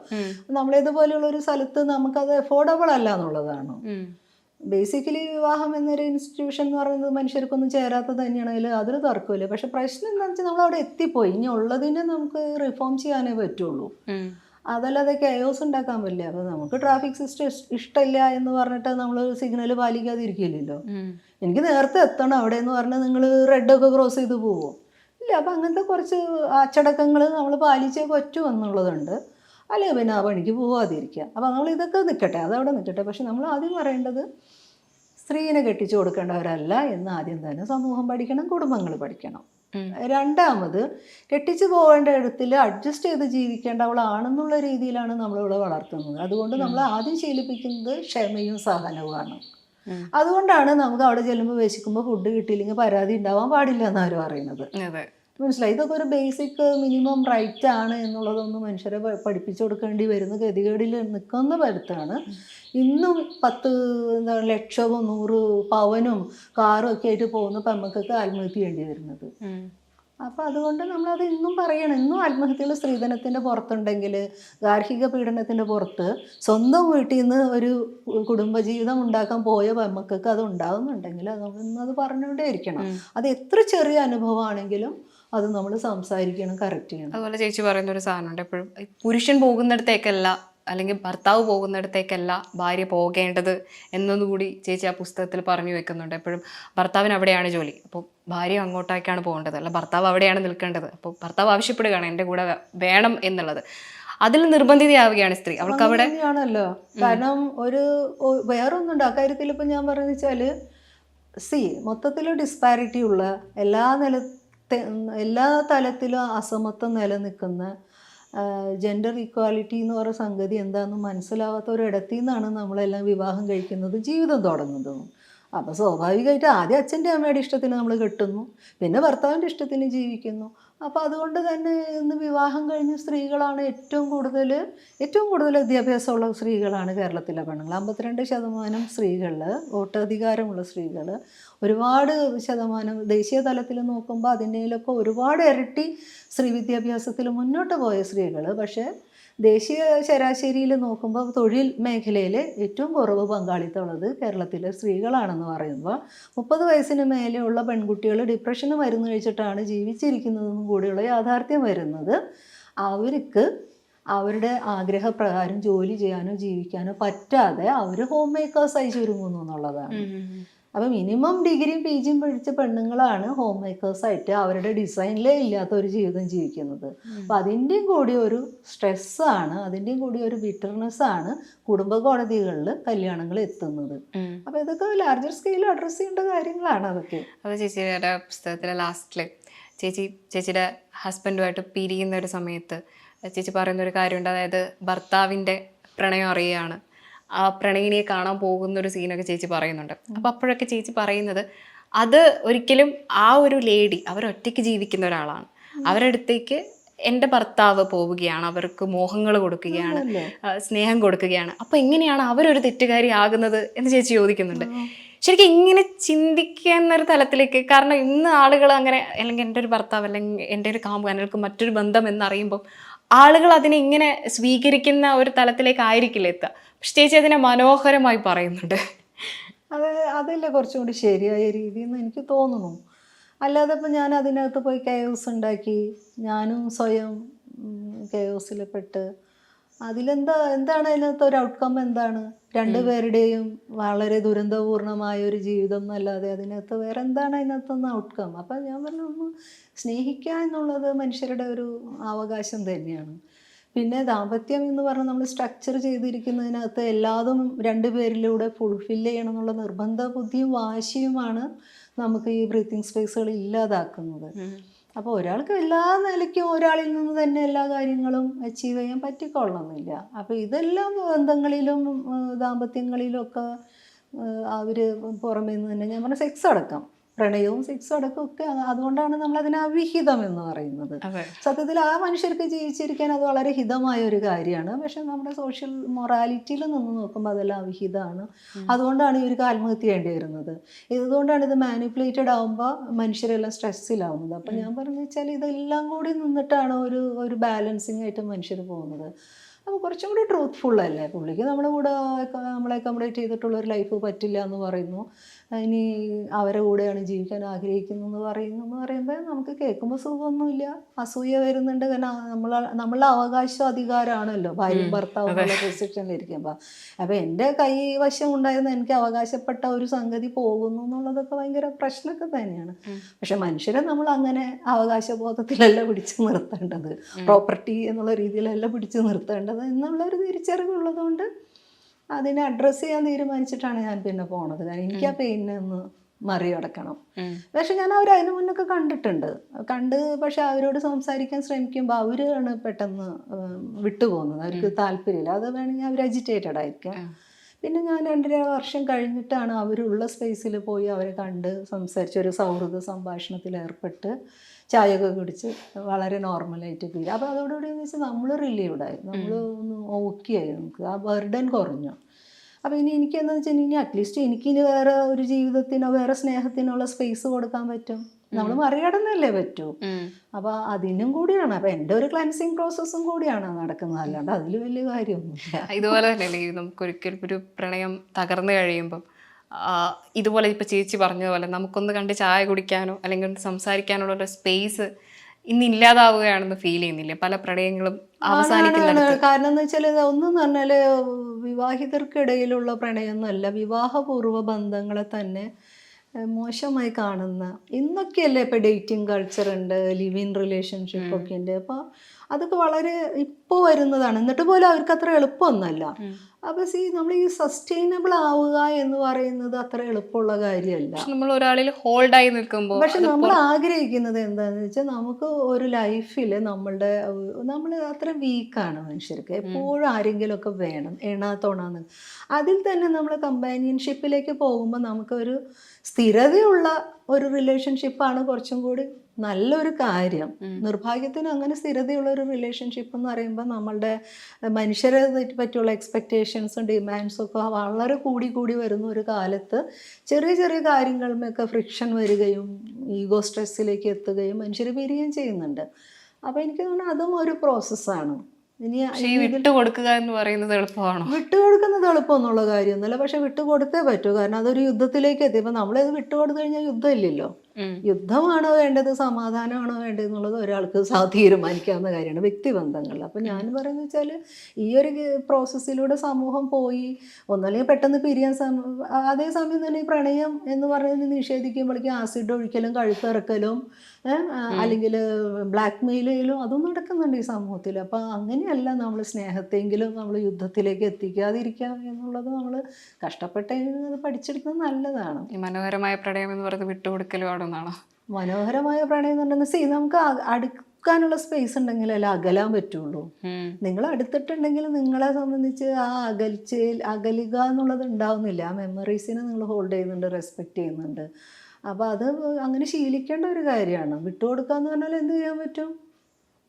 നമ്മളേതുപോലെയുള്ള ഒരു സ്ഥലത്ത് നമുക്കത് അഫോർഡബിൾ അല്ല എന്നുള്ളതാണ്. ബേസിക്കലി വിവാഹം എന്നൊരു ഇൻസ്റ്റിറ്റ്യൂഷൻ എന്ന് പറയുന്നത് മനുഷ്യർക്കൊന്നും ചേരാത്തത് തന്നെയാണെങ്കിൽ അതൊരു തർക്കമില്ല പക്ഷെ പ്രശ്നം എന്താണെന്ന് വെച്ചാൽ നമ്മൾ അവിടെ എത്തിപ്പോയി. ഇനി ഉള്ളതിനെ നമുക്ക് റിഫോം ചെയ്യാനേ പറ്റുള്ളൂ. അതല്ലാതെ കെയോസ് ഉണ്ടാക്കാൻ പറ്റില്ല. അപ്പോൾ നമുക്ക് ട്രാഫിക് സിസ്റ്റം ഇഷ്ടമില്ല എന്ന് പറഞ്ഞിട്ട് നമ്മൾ സിഗ്നൽ പാലിക്കാതിരിക്കില്ലല്ലോ. എനിക്ക് നേരത്തെ എത്തണം. അവിടെ എന്ന് പറഞ്ഞാൽ നിങ്ങൾ റെഡ് ഒക്കെ ക്രോസ് ചെയ്ത് പോവോ. ഇല്ല അപ്പം അങ്ങനത്തെ കുറച്ച് അച്ചടക്കങ്ങൾ നമ്മൾ പാലിച്ചേ പറ്റൂ എന്നുള്ളതുണ്ട്. അല്ലെങ്കിൽ പിന്നെ ആ പണിക്ക് പോവാതിരിക്കുക. അപ്പം നമ്മൾ ഇതൊക്കെ നിൽക്കട്ടെ അതവിടെ നിൽക്കട്ടെ പക്ഷെ നമ്മൾ ആദ്യം പറയേണ്ടത് സ്ത്രീനെ കെട്ടിച്ചു കൊടുക്കേണ്ടവരല്ല എന്ന് ആദ്യം തന്നെ സമൂഹം പഠിക്കണം കുടുംബങ്ങൾ പഠിക്കണം. രണ്ടാമത് കെട്ടിച്ചു പോകേണ്ട ഇടത്തിൽ അഡ്ജസ്റ്റ് ചെയ്ത് ജീവിക്കേണ്ടവളാണെന്നുള്ള രീതിയിലാണ് നമ്മളിവിടെ വളർത്തുന്നത്. അതുകൊണ്ട് നമ്മൾ ആദ്യം ശീലിപ്പിക്കുന്നത് ക്ഷമയും സഹനവുമാണ് അതുകൊണ്ടാണ് നമുക്ക് അവിടെ ചെല്ലുമ്പോൾ വിശക്കുമ്പോൾ ഫുഡ് കിട്ടിയില്ലെങ്കിൽ പരാതി ഉണ്ടാവാൻ പാടില്ല എന്നവർ പറയുന്നത്. അതെ. മനസ്സിലായി. ഇതൊക്കെ ഒരു ബേസിക് മിനിമം റൈറ്റ് ആണ് എന്നുള്ളതൊന്നും മനുഷ്യരെ പഠിപ്പിച്ചു കൊടുക്കേണ്ടി വരുന്ന ഗതികേടിൽ നിൽക്കുന്ന പരുത്താണ്. ഇന്നും പത്ത് എന്താ ലക്ഷവും നൂറ് പവനും കാറും ഒക്കെ ആയിട്ട് പോകുന്ന പെമ്മക്കൊക്കെ ആത്മഹത്യ ചെയ്യേണ്ടി വരുന്നത്. അപ്പം അതുകൊണ്ട് നമ്മളത് ഇന്നും പറയണം. ഇന്നും ആത്മഹത്യകൾ സ്ത്രീധനത്തിന്റെ പുറത്തുണ്ടെങ്കിൽ ഗാർഹിക പീഡനത്തിന്റെ പുറത്ത് സ്വന്തം വീട്ടിൽ നിന്ന് ഒരു കുടുംബജീവിതം ഉണ്ടാക്കാൻ പോയ പെമ്മക്കൊക്കെ അത് ഉണ്ടാകുന്നുണ്ടെങ്കിൽ അത് നമ്മൾ ഇന്നത് പറഞ്ഞുകൊണ്ടേ ഇരിക്കണം അത് എത്ര ചെറിയ അനുഭവമാണെങ്കിലും അത് നമ്മൾ സംസാരിക്കണം കറക്റ്റ് ചെയ്യണം. അതുപോലെ ചേച്ചി പറയുന്ന ഒരു സാധനമുണ്ട്. എപ്പോഴും പുരുഷൻ പോകുന്നിടത്തേക്കല്ല അല്ലെങ്കിൽ ഭർത്താവ് പോകുന്നിടത്തേക്കല്ല ഭാര്യ പോകേണ്ടത് എന്നതുകൂടി ചേച്ചി ആ പുസ്തകത്തിൽ പറഞ്ഞു വെക്കുന്നുണ്ട്. എപ്പോഴും ഭർത്താവിന് അവിടെയാണ് ജോലി. അപ്പോൾ ഭാര്യ അങ്ങോട്ടേക്കാണ് പോകേണ്ടത്. അല്ല ഭർത്താവ് അവിടെയാണ് നിൽക്കേണ്ടത്. അപ്പോൾ ഭർത്താവ് ആവശ്യപ്പെടുകയാണ് എന്റെ കൂടെ വേണം എന്നുള്ളത്. അതിൽ നിർബന്ധിതയാവുകയാണ് സ്ത്രീ. അവൾക്ക് അവിടെ ആണല്ലോ കാരണം ഒരു വേറൊന്നുണ്ട്. ആ കാര്യത്തിൽ ഇപ്പം ഞാൻ പറയുന്നത് വെച്ചാൽ സി മൊത്തത്തിൽ ഡിസ്പാരിറ്റി ഉള്ള എല്ലാ നിലത്തെ എല്ലാ തലത്തിലും അസമത്വം നിലനിൽക്കുന്ന ജെൻഡർ ഈക്വാലിറ്റി എന്ന് പറയുന്ന സംഗതി എന്താണെന്ന് മനസ്സിലാവാത്ത ഒരിടത്തിൽ നിന്നാണ് നമ്മളെല്ലാം വിവാഹം കഴിക്കുന്നതും ജീവിതം തുടങ്ങുന്നതും. അപ്പോൾ സ്വാഭാവികമായിട്ട് ആദ്യം അച്ഛന്റെ അമ്മയുടെ ഇഷ്ടത്തിന് നമ്മൾ കെട്ടുന്നു പിന്നെ ഭർത്താവിന്റെ ഇഷ്ടത്തിന് ജീവിക്കുന്നു. അപ്പോൾ അതുകൊണ്ട് തന്നെ ഇന്ന് വിവാഹം കഴിഞ്ഞ സ്ത്രീകളാണ് ഏറ്റവും കൂടുതൽ ഏറ്റവും കൂടുതൽ വിദ്യാഭ്യാസമുള്ള സ്ത്രീകളാണ് കേരളത്തിലെ പെണ്ണുങ്ങൾ. അമ്പത്തിരണ്ട് ശതമാനം സ്ത്രീകൾ വോട്ടധികാരമുള്ള സ്ത്രീകൾ. ഒരുപാട് ശതമാനം ദേശീയ തലത്തിൽ നോക്കുമ്പോൾ അതിന്റെയിലൊക്കെ ഒരുപാട് ഇരട്ടി സ്ത്രീ വിദ്യാഭ്യാസത്തിൽ മുന്നോട്ട് പോയ സ്ത്രീകൾ. പക്ഷേ ദേശീയ ശരാശരിയിൽ നോക്കുമ്പോൾ തൊഴിൽ മേഖലയിൽ ഏറ്റവും കുറവ് പങ്കാളിത്തമുള്ളത് കേരളത്തിലെ സ്ത്രീകളാണെന്ന് പറയുമ്പോൾ മുപ്പത് വയസ്സിന് മേലെയുള്ള പെൺകുട്ടികൾ ഡിപ്രഷന് മരുന്ന് കഴിച്ചിട്ടാണ് ജീവിച്ചിരിക്കുന്നതെന്നും കൂടിയുള്ള യാഥാർത്ഥ്യം വരുന്നത് അവർക്ക് അവരുടെ ആഗ്രഹപ്രകാരം ജോലി ചെയ്യാനോ ജീവിക്കാനോ പറ്റാതെ അവർ ഹോം മേക്കേഴ്സായി ചുരുങ്ങുന്നു എന്നുള്ളതാണ്. അപ്പോൾ മിനിമം ഡിഗ്രിയും പി ജിയും പഠിച്ച പെണ്ണുങ്ങളാണ് ഹോം മേക്കേഴ്സായിട്ട് അവരുടെ ഡിസൈനിലേ ഇല്ലാത്ത ഒരു ജീവിതം ജീവിക്കുന്നത്. അപ്പം അതിന്റെയും കൂടി ഒരു സ്ട്രെസ്സാണ് അതിന്റെയും കൂടി ഒരു ബിറ്റർനെസ്സാണ് കുടുംബ കോടതികളിൽ കല്യാണങ്ങൾ എത്തുന്നത്. അപ്പോൾ ഇതൊക്കെ ലാർജർ സ്കെയിൽ അഡ്രസ്സ് ചെയ്യേണ്ട കാര്യങ്ങളാണ് അതൊക്കെ. അപ്പോൾ ചേച്ചിയുടെ പുസ്തകത്തിലെ ലാസ്റ്റിൽ ചേച്ചി ചേച്ചിയുടെ ഹസ്ബൻഡുമായിട്ട് പിരിയുന്ന ഒരു സമയത്ത് ചേച്ചി പറയുന്ന ഒരു കാര്യമുണ്ട്. അതായത് ഭർത്താവിന്റെ പ്രണയം അറിയുകയാണ്. ആ പ്രണയിനിയെ കാണാൻ പോകുന്ന ഒരു സീനൊക്കെ ചേച്ചി പറയുന്നുണ്ട്. അപ്പോൾ അപ്പോഴൊക്കെ ചേച്ചി പറയുന്നത് അത് ഒരിക്കലും ആ ഒരു ലേഡി അവരൊറ്റയ്ക്ക് ജീവിക്കുന്ന ഒരാളാണ്. അവരടുത്തേക്ക് എന്റെ ഭർത്താവ് പോവുകയാണ് അവർക്ക് മോഹങ്ങൾ കൊടുക്കുകയാണ് സ്നേഹം കൊടുക്കുകയാണ്. അപ്പൊ എങ്ങനെയാണ് അവരൊരു തെറ്റുകാരി ആകുന്നത് എന്ന് ചേച്ചി ചോദിക്കുന്നുണ്ട്. ശരിക്കും ഇങ്ങനെ ചിന്തിക്കുന്ന ഒരു തലത്തിലേക്ക് കാരണം ഇന്ന് ആളുകൾ അങ്ങനെ അല്ലെങ്കിൽ എന്റെ ഒരു ഭർത്താവ് അല്ലെങ്കിൽ എന്റെ ഒരു അല്ലെങ്കിൽ മറ്റൊരു ബന്ധം എന്നറിയുമ്പോൾ ആളുകൾ അതിനെ ഇങ്ങനെ സ്വീകരിക്കുന്ന ഒരു തലത്തിലേക്ക് ആയിരിക്കില്ല എത്തുക? പക്ഷെ ചേച്ചി അതിനെ മനോഹരമായി പറയുന്നുണ്ട്. അത് അതല്ലേ കുറച്ചും കൂടി ശരിയായ രീതി എന്ന് എനിക്ക് തോന്നുന്നു. അല്ലാതെ ഇപ്പം ഞാൻ അതിനകത്ത് പോയി കയോസ് ഉണ്ടാക്കി ഞാനും സ്വയം കയോസിൽ പെട്ട് അതിലെന്താ എന്താണ് അതിനകത്ത് ഒരു ഔട്ട്കം എന്താണ്? രണ്ടുപേരുടെയും വളരെ ദുരന്തപൂർണമായ ഒരു ജീവിതം എന്നല്ലാതെ അതിനകത്ത് വേറെ എന്താണ് അതിനകത്തുനിന്ന് ഔട്ട്കം അപ്പം ഞാൻ പറഞ്ഞു സ്നേഹിക്കുക എന്നുള്ളത് മനുഷ്യരുടെ ഒരു അവകാശം തന്നെയാണ്. പിന്നെ ദാമ്പത്യം എന്ന് പറഞ്ഞാൽ നമ്മൾ സ്ട്രക്ചർ ചെയ്തിരിക്കുന്നതിനകത്ത് എല്ലാതും രണ്ടുപേരിലൂടെ ഫുൾഫിൽ ചെയ്യണം എന്നുള്ള നിർബന്ധ ബുദ്ധിയും വാശിയുമാണ് നമുക്ക് ഈ ബ്രീത്തിങ് സ്പേസുകൾ ഇല്ലാതാക്കുന്നത്. അപ്പോൾ ഒരാൾക്ക് എല്ലാ നിലയ്ക്കും ഒരാളിൽ നിന്ന് തന്നെ എല്ലാ കാര്യങ്ങളും അച്ചീവ് ചെയ്യാൻ പറ്റിക്കൊള്ളണമെന്നില്ല. അപ്പോൾ ഇതെല്ലാം ബന്ധങ്ങളിലും ദാമ്പത്യങ്ങളിലും ഒക്കെ അവർ പുറമേ നിന്ന് തന്നെ ഞാൻ പറഞ്ഞ സെക്സ് അടക്കം. പ്രണയവും സെക്സും അടക്കം ഒക്കെ അതുകൊണ്ടാണ് നമ്മൾ അതിനെ അവിഹിതം എന്ന് പറയുന്നത്. സത്യത്തിൽ ആ മനുഷ്യർക്ക് ജീവിച്ചിരിക്കാൻ അത് വളരെ ഹിതമായ ഒരു കാര്യമാണ്. പക്ഷെ നമ്മുടെ സോഷ്യൽ മൊറാലിറ്റിയിൽ നിന്ന് നോക്കുമ്പോൾ അതെല്ലാം അവിഹിതമാണ്. അതുകൊണ്ടാണ് ഇവർക്ക് ആത്മഹത്യ ചെയ്യേണ്ടി വരുന്നത്. ഇതുകൊണ്ടാണ് ഇത് മാനിപ്പുലേറ്റഡ് ആകുമ്പോൾ മനുഷ്യരെല്ലാം സ്ട്രെസ്സിലാവുന്നത് അപ്പം ഞാൻ പറഞ്ഞു വെച്ചാൽ ഇതെല്ലാം കൂടി നിന്നിട്ടാണ് ഒരു ഒരു ബാലൻസിങ് ആയിട്ട് മനുഷ്യർ പോകുന്നത്. അപ്പോൾ കുറച്ചും കൂടി ട്രൂത്ത്ഫുൾ അല്ലേ? പുള്ളിക്ക് നമ്മുടെ കൂടെ നമ്മളെ അക്കോമഡേറ്റ് ചെയ്തിട്ടുള്ള ഒരു ലൈഫ് പറ്റില്ല എന്ന് പറയുന്നു. ഇനി അവരെ കൂടെയാണ് ജീവിക്കാൻ ആഗ്രഹിക്കുന്നു എന്ന് പറയുന്നു. എന്ന് പറയുമ്പോൾ നമുക്ക് കേൾക്കുമ്പോൾ സുഖമൊന്നുമില്ല. അസൂയ വരുന്നുണ്ട്. കാരണം നമ്മൾ നമ്മളുടെ അവകാശം അധികാരമാണല്ലോ. ഭാര്യയും ഭർത്താവും എന്നുള്ള പൊസിഷനിലിരിക്കുമ്പോൾ അപ്പോൾ എന്റെ കൈവശം ഉണ്ടായിരുന്ന. എനിക്ക് അവകാശപ്പെട്ട ഒരു സംഗതി പോകുന്നു എന്നുള്ളതൊക്കെ ഭയങ്കര പ്രശ്നമൊക്കെ തന്നെയാണ്. പക്ഷെ മനുഷ്യരെ നമ്മൾ അങ്ങനെ അവകാശബോധത്തിലല്ല പിടിച്ചു നിർത്തേണ്ടത്. പ്രോപ്പർട്ടി എന്നുള്ള രീതിയിലല്ല പിടിച്ചു നിർത്തേണ്ടത്. എന്നുള്ള ഒരു തിരിച്ചറിവുള്ളതുകൊണ്ട് അതിനെ അഡ്രസ്സ് ചെയ്യാൻ തീരുമാനിച്ചിട്ടാണ് ഞാൻ പിന്നെ പോണത്. കാരണം എനിക്ക് ആ പെയിനെ ഒന്ന് മറികടക്കണം. പക്ഷെ ഞാൻ അവർ അതിനു മുന്നൊക്കെ കണ്ടിട്ടുണ്ട്. കണ്ട് പക്ഷെ അവരോട് സംസാരിക്കാൻ ശ്രമിക്കുമ്പോൾ അവരാണ് പെട്ടെന്ന് വിട്ടുപോകുന്നത്. അവർക്ക് താല്പര്യമില്ല. അത് വേണമെങ്കിൽ അവർ അജിറ്റേറ്റഡ് ആയിരിക്കാം. പിന്നെ ഞാൻ രണ്ടര വർഷം കഴിഞ്ഞിട്ടാണ് അവരുള്ള സ്പേസിൽ പോയി അവരെ കണ്ട് സംസാരിച്ച് ഒരു സൗഹൃദ സംഭാഷണത്തിൽ ഏർപ്പെട്ട് ചായയൊക്കെ കുടിച്ച് വളരെ നോർമലായിട്ട് ഫീൽ. അപ്പോൾ അതോടുകൂടി എന്ന് വെച്ചാൽ നമ്മൾ റിലീവ്ഡായി. നമ്മൾ ഒന്ന് ഓക്കെ ആയി നമുക്ക്. ആ ബർഡൻ കുറഞ്ഞു. അപ്പോൾ ഇനി എനിക്ക് എന്താണെന്ന് വെച്ചാൽ ഇനി അറ്റ്ലീസ്റ്റ് എനിക്ക് ഇനി വേറെ ഒരു ജീവിതത്തിനോ വേറെ സ്നേഹത്തിനുള്ള സ്പേസ് കൊടുക്കാൻ പറ്റും. നമ്മൾ മറികടന്നല്ലേ പറ്റൂ. അപ്പോൾ അതിനും കൂടിയാണ്. അപ്പോൾ എന്റെ ഒരു ക്ലൻസിങ് പ്രോസസ്സും കൂടിയാണ് നടക്കുന്നത്. അല്ലാണ്ട് അതിൽ വലിയ കാര്യമൊന്നുമില്ല. ഇതുപോലെ തന്നെയല്ലേ? ഈ നമുക്ക് ഒരിക്കലും ഒരു പ്രണയം തകർന്നു കഴിയുമ്പം. ആ, ഇതുപോലെ ഇപ്പോൾ ചേച്ചി പറഞ്ഞതുപോലെ നമുക്കൊന്ന് കണ്ട് ചായ കുടിക്കാനോ അല്ലെങ്കിൽ ഒന്ന് സംസാരിക്കാനുള്ള ഒരു സ്പേസ് ഇന്ന് ഇല്ലാതാവുകയാണെന്ന് ഫീൽ ചെയ്യുന്നില്ല? പല പ്രണയങ്ങളും അവസാനിക്കുന്നിടത്ത്. കാരണം എന്ന് വെച്ചാൽ ഒന്നും പറഞ്ഞാൽ വിവാഹിതർക്കിടയിലുള്ള പ്രണയമൊന്നുമല്ല വിവാഹപൂർവ ബന്ധങ്ങളെ തന്നെ മോശമായി കാണുന്ന ഇന്നൊക്കെയല്ലേ ഇപ്പം ഡേറ്റിംഗ് കൾച്ചർ ഉണ്ട് ലിവ് ഇൻ റിലേഷൻഷിപ്പ് ഒക്കെ ഉണ്ട്. അപ്പോൾ അതൊക്കെ വളരെ ഇപ്പോൾ വരുന്നതാണ്. എന്നിട്ട് പോലും അവർക്ക് അത്ര എളുപ്പമൊന്നുമല്ല അപ്പൊ സി നമ്മൾ ഈ സസ്റ്റൈനബിൾ ആവുക എന്ന് പറയുന്നത് അത്ര എളുപ്പമുള്ള കാര്യമല്ല. നമ്മൾ ഒരാളിൽ ഹോൾഡായി നിൽക്കുമ്പോൾ പക്ഷെ നമ്മൾ ആഗ്രഹിക്കുന്നത് എന്താണെന്ന് വെച്ചാൽ നമുക്ക് ഒരു ലൈഫിൽ നമ്മളുടെ നമ്മൾ അത്ര വീക്കാണ് മനുഷ്യർക്ക്. എപ്പോഴും ആരെങ്കിലുമൊക്കെ വേണം. എണാത്തോണാന്ന് തൊണാന്ന് അതിൽ തന്നെ നമ്മൾ കമ്പാനിയൻഷിപ്പിലേക്ക് പോകുമ്പോൾ നമുക്കൊരു സ്ഥിരതയുള്ള ഒരു റിലേഷൻഷിപ്പാണ് കുറച്ചും കൂടി നല്ലൊരു കാര്യം. നിർഭാഗ്യത്തിന് അങ്ങനെ സ്ഥിരതയുള്ള ഒരു റിലേഷൻഷിപ്പ് എന്ന് പറയുമ്പോൾ നമ്മളുടെ മനുഷ്യരെ പറ്റിയുള്ള എക്സ്പെക്റ്റേഷൻസും ഡിമാൻഡ്സും ഒക്കെ വളരെ കൂടി കൂടി വരുന്ന ഒരു കാലത്ത് ചെറിയ ചെറിയ കാര്യങ്ങളുമൊക്കെ ഫ്രിക്ഷൻ വരികയും ഈഗോ സ്ട്രെസ്സിലേക്ക് എത്തുകയും മനുഷ്യർ പിരിയുകയും ചെയ്യുന്നുണ്ട്. അപ്പോൾ എനിക്ക് തോന്നുന്നു അതും ഒരു പ്രോസസ്സാണ് ഇനി വിട്ടുകൊടുക്കുക വിട്ടു കൊടുക്കുക എന്ന് പറയുന്നത് എളുപ്പമാണോ? വിട്ടുകൊടുക്കുന്നത് എളുപ്പമെന്നുള്ള കാര്യമൊന്നുമല്ല. പക്ഷെ വിട്ടുകൊടുത്തേ പറ്റൂ. കാരണം അതൊരു യുദ്ധത്തിലേക്ക് എത്തി. ഇപ്പം നമ്മളിത് വിട്ടുകൊടുത്തു കഴിഞ്ഞാൽ യുദ്ധമില്ലല്ലോ. യുദ്ധമാണോ വേണ്ടത്? സമാധാനമാണോ വേണ്ടത് എന്നുള്ളത് ഒരാൾക്ക് തീരുമാനിക്കാവുന്ന കാര്യമാണ് വ്യക്തിബന്ധങ്ങൾ. അപ്പം ഞാൻ പറയുന്നത് വെച്ചാൽ ഈ ഒരു പ്രോസസ്സിലൂടെ സമൂഹം പോയി ഒന്നല്ലെങ്കിൽ പെട്ടെന്ന് പിരിയാൻ അതേ അതേസമയം തന്നെ ഈ പ്രണയം എന്ന് പറയുന്നത് നിഷേധിക്കുമ്പോഴേക്കും ആസിഡ് ഒഴിക്കലും കഴുത്തിറക്കലും അല്ലെങ്കിൽ ബ്ലാക്ക് മെയിൽ ചെയ്യലും അതും നടക്കുന്നുണ്ട് ഈ സമൂഹത്തിൽ അപ്പം അങ്ങനെയല്ല നമ്മൾ സ്നേഹത്തെങ്കിലും നമ്മൾ യുദ്ധത്തിലേക്ക് എത്തിക്കാതിരിക്കുക എന്നുള്ളത് നമ്മൾ കഷ്ടപ്പെട്ടെങ്കിലും അത് പഠിച്ചെടുക്കുന്നത് നല്ലതാണ്. ഈ മനോഹരമായ പ്രണയം എന്ന് പറയുന്നത് വിട്ടുകൊടുക്കലും ആണെന്നാണോ മനോഹരമായ പ്രണയം എന്നുണ്ടെങ്കിൽ സി നമുക്ക് അടുക്കാനുള്ള സ്പേസ് ഉണ്ടെങ്കിലല്ലേ അകലാൻ പറ്റുള്ളൂ. നിങ്ങൾ അടുത്തിട്ടുണ്ടെങ്കിൽ നിങ്ങളെ സംബന്ധിച്ച് ആ അകൽച്ചയിൽ അകലുക എന്നുള്ളത് ഉണ്ടാവുന്നില്ല. ആ മെമ്മറീസിനെ നിങ്ങൾ ഹോൾഡ് ചെയ്യുന്നുണ്ട് റെസ്പെക്റ്റ് ചെയ്യുന്നുണ്ട്. അപ്പോൾ അത് അങ്ങനെ ശീലിക്കേണ്ട ഒരു കാര്യമാണ്. വിട്ടുകൊടുക്കുക എന്ന് പറഞ്ഞാൽ എന്ത് ചെയ്യാൻ പറ്റും?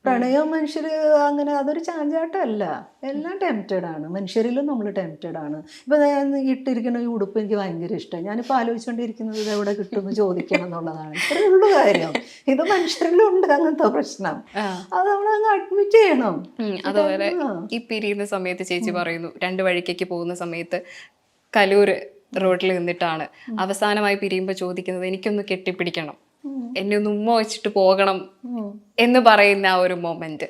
പ്രണയം മനുഷ്യർ അങ്ങനെ അതൊരു ചാഞ്ചാട്ടമല്ല. എല്ലാം ടെംപ്റ്റഡ് ആണ്. മനുഷ്യരിലും നമ്മൾ ടെംപ്റ്റഡ് ആണ്. ഇപ്പം ഞാൻ ഇട്ടിരിക്കുന്ന ഈ ഉടുപ്പ് എനിക്ക് ഭയങ്കര ഇഷ്ടം. ഞാനിപ്പോൾ ആലോചിച്ചുകൊണ്ടിരിക്കുന്നത് ഇത് എവിടെ കിട്ടുമെന്ന് ചോദിക്കണം എന്നുള്ളതാണ്. ഇത്രയേ ഉള്ളൂ കാര്യം. ഇത് മനുഷ്യരിലും ഉണ്ട് അങ്ങനത്തെ പ്രശ്നം. അത് നമ്മൾ അങ്ങ് അഡ്മിറ്റ് ചെയ്യണം. അതുപോലെ ഈ പിരിയുന്ന സമയത്ത് ചേച്ചി പറയുന്നു രണ്ട് വഴിക്കേക്ക് പോകുന്ന സമയത്ത് കലൂര് റോഡിൽ നിന്നിട്ടാണ്. അവസാനമായി പിരിയുമ്പോൾ ചോദിക്കുന്നത് എനിക്കൊന്ന് കെട്ടിപ്പിടിക്കണം. എന്നെ ഒന്ന് ഉമ്മ വെച്ചിട്ട് പോകണം. എന്ന് പറയുന്ന ആ ഒരു മൊമെന്റ്.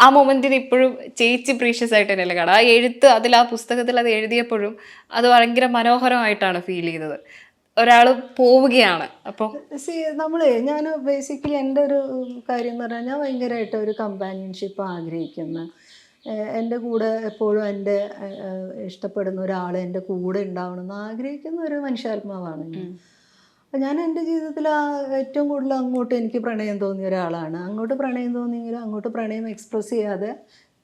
ആ മൊമെന്റിന് ഇപ്പോഴും ചേച്ചി പ്രീഷ്യസ് ആയിട്ട് തന്നെയല്ലേ കാണാം ആ എഴുത്ത് അതിൽ ആ പുസ്തകത്തിൽ അത് എഴുതിയപ്പോഴും അത് ഭയങ്കര മനോഹരമായിട്ടാണ് ഫീൽ ചെയ്തത് ഒരാൾ പോവുകയാണ്. അപ്പോൾ നമ്മളേ ഞാൻ ബേസിക്കലി എന്റെ ഒരു കാര്യം എന്ന് പറഞ്ഞാൽ ഞാൻ ഭയങ്കരമായിട്ട് ഒരു കമ്പാനിയൻഷിപ്പ് ആഗ്രഹിക്കുന്ന. എന്റെ കൂടെ എപ്പോഴും എന്റെ ഇഷ്ടപ്പെടുന്ന ഒരാൾ എന്റെ കൂടെ ഉണ്ടാവണം എന്ന് ആഗ്രഹിക്കുന്ന ഒരു മനുഷ്യാത്മാവാണ് ഞാൻ. അപ്പം ഞാൻ എന്റെ ജീവിതത്തിൽ ആ ഏറ്റവും കൂടുതൽ അങ്ങോട്ട് എനിക്ക് പ്രണയം തോന്നിയ ഒരാളാണ്. അങ്ങോട്ട് പ്രണയം തോന്നിയെങ്കിലും അങ്ങോട്ട് പ്രണയം എക്സ്പ്രസ് ചെയ്യാതെ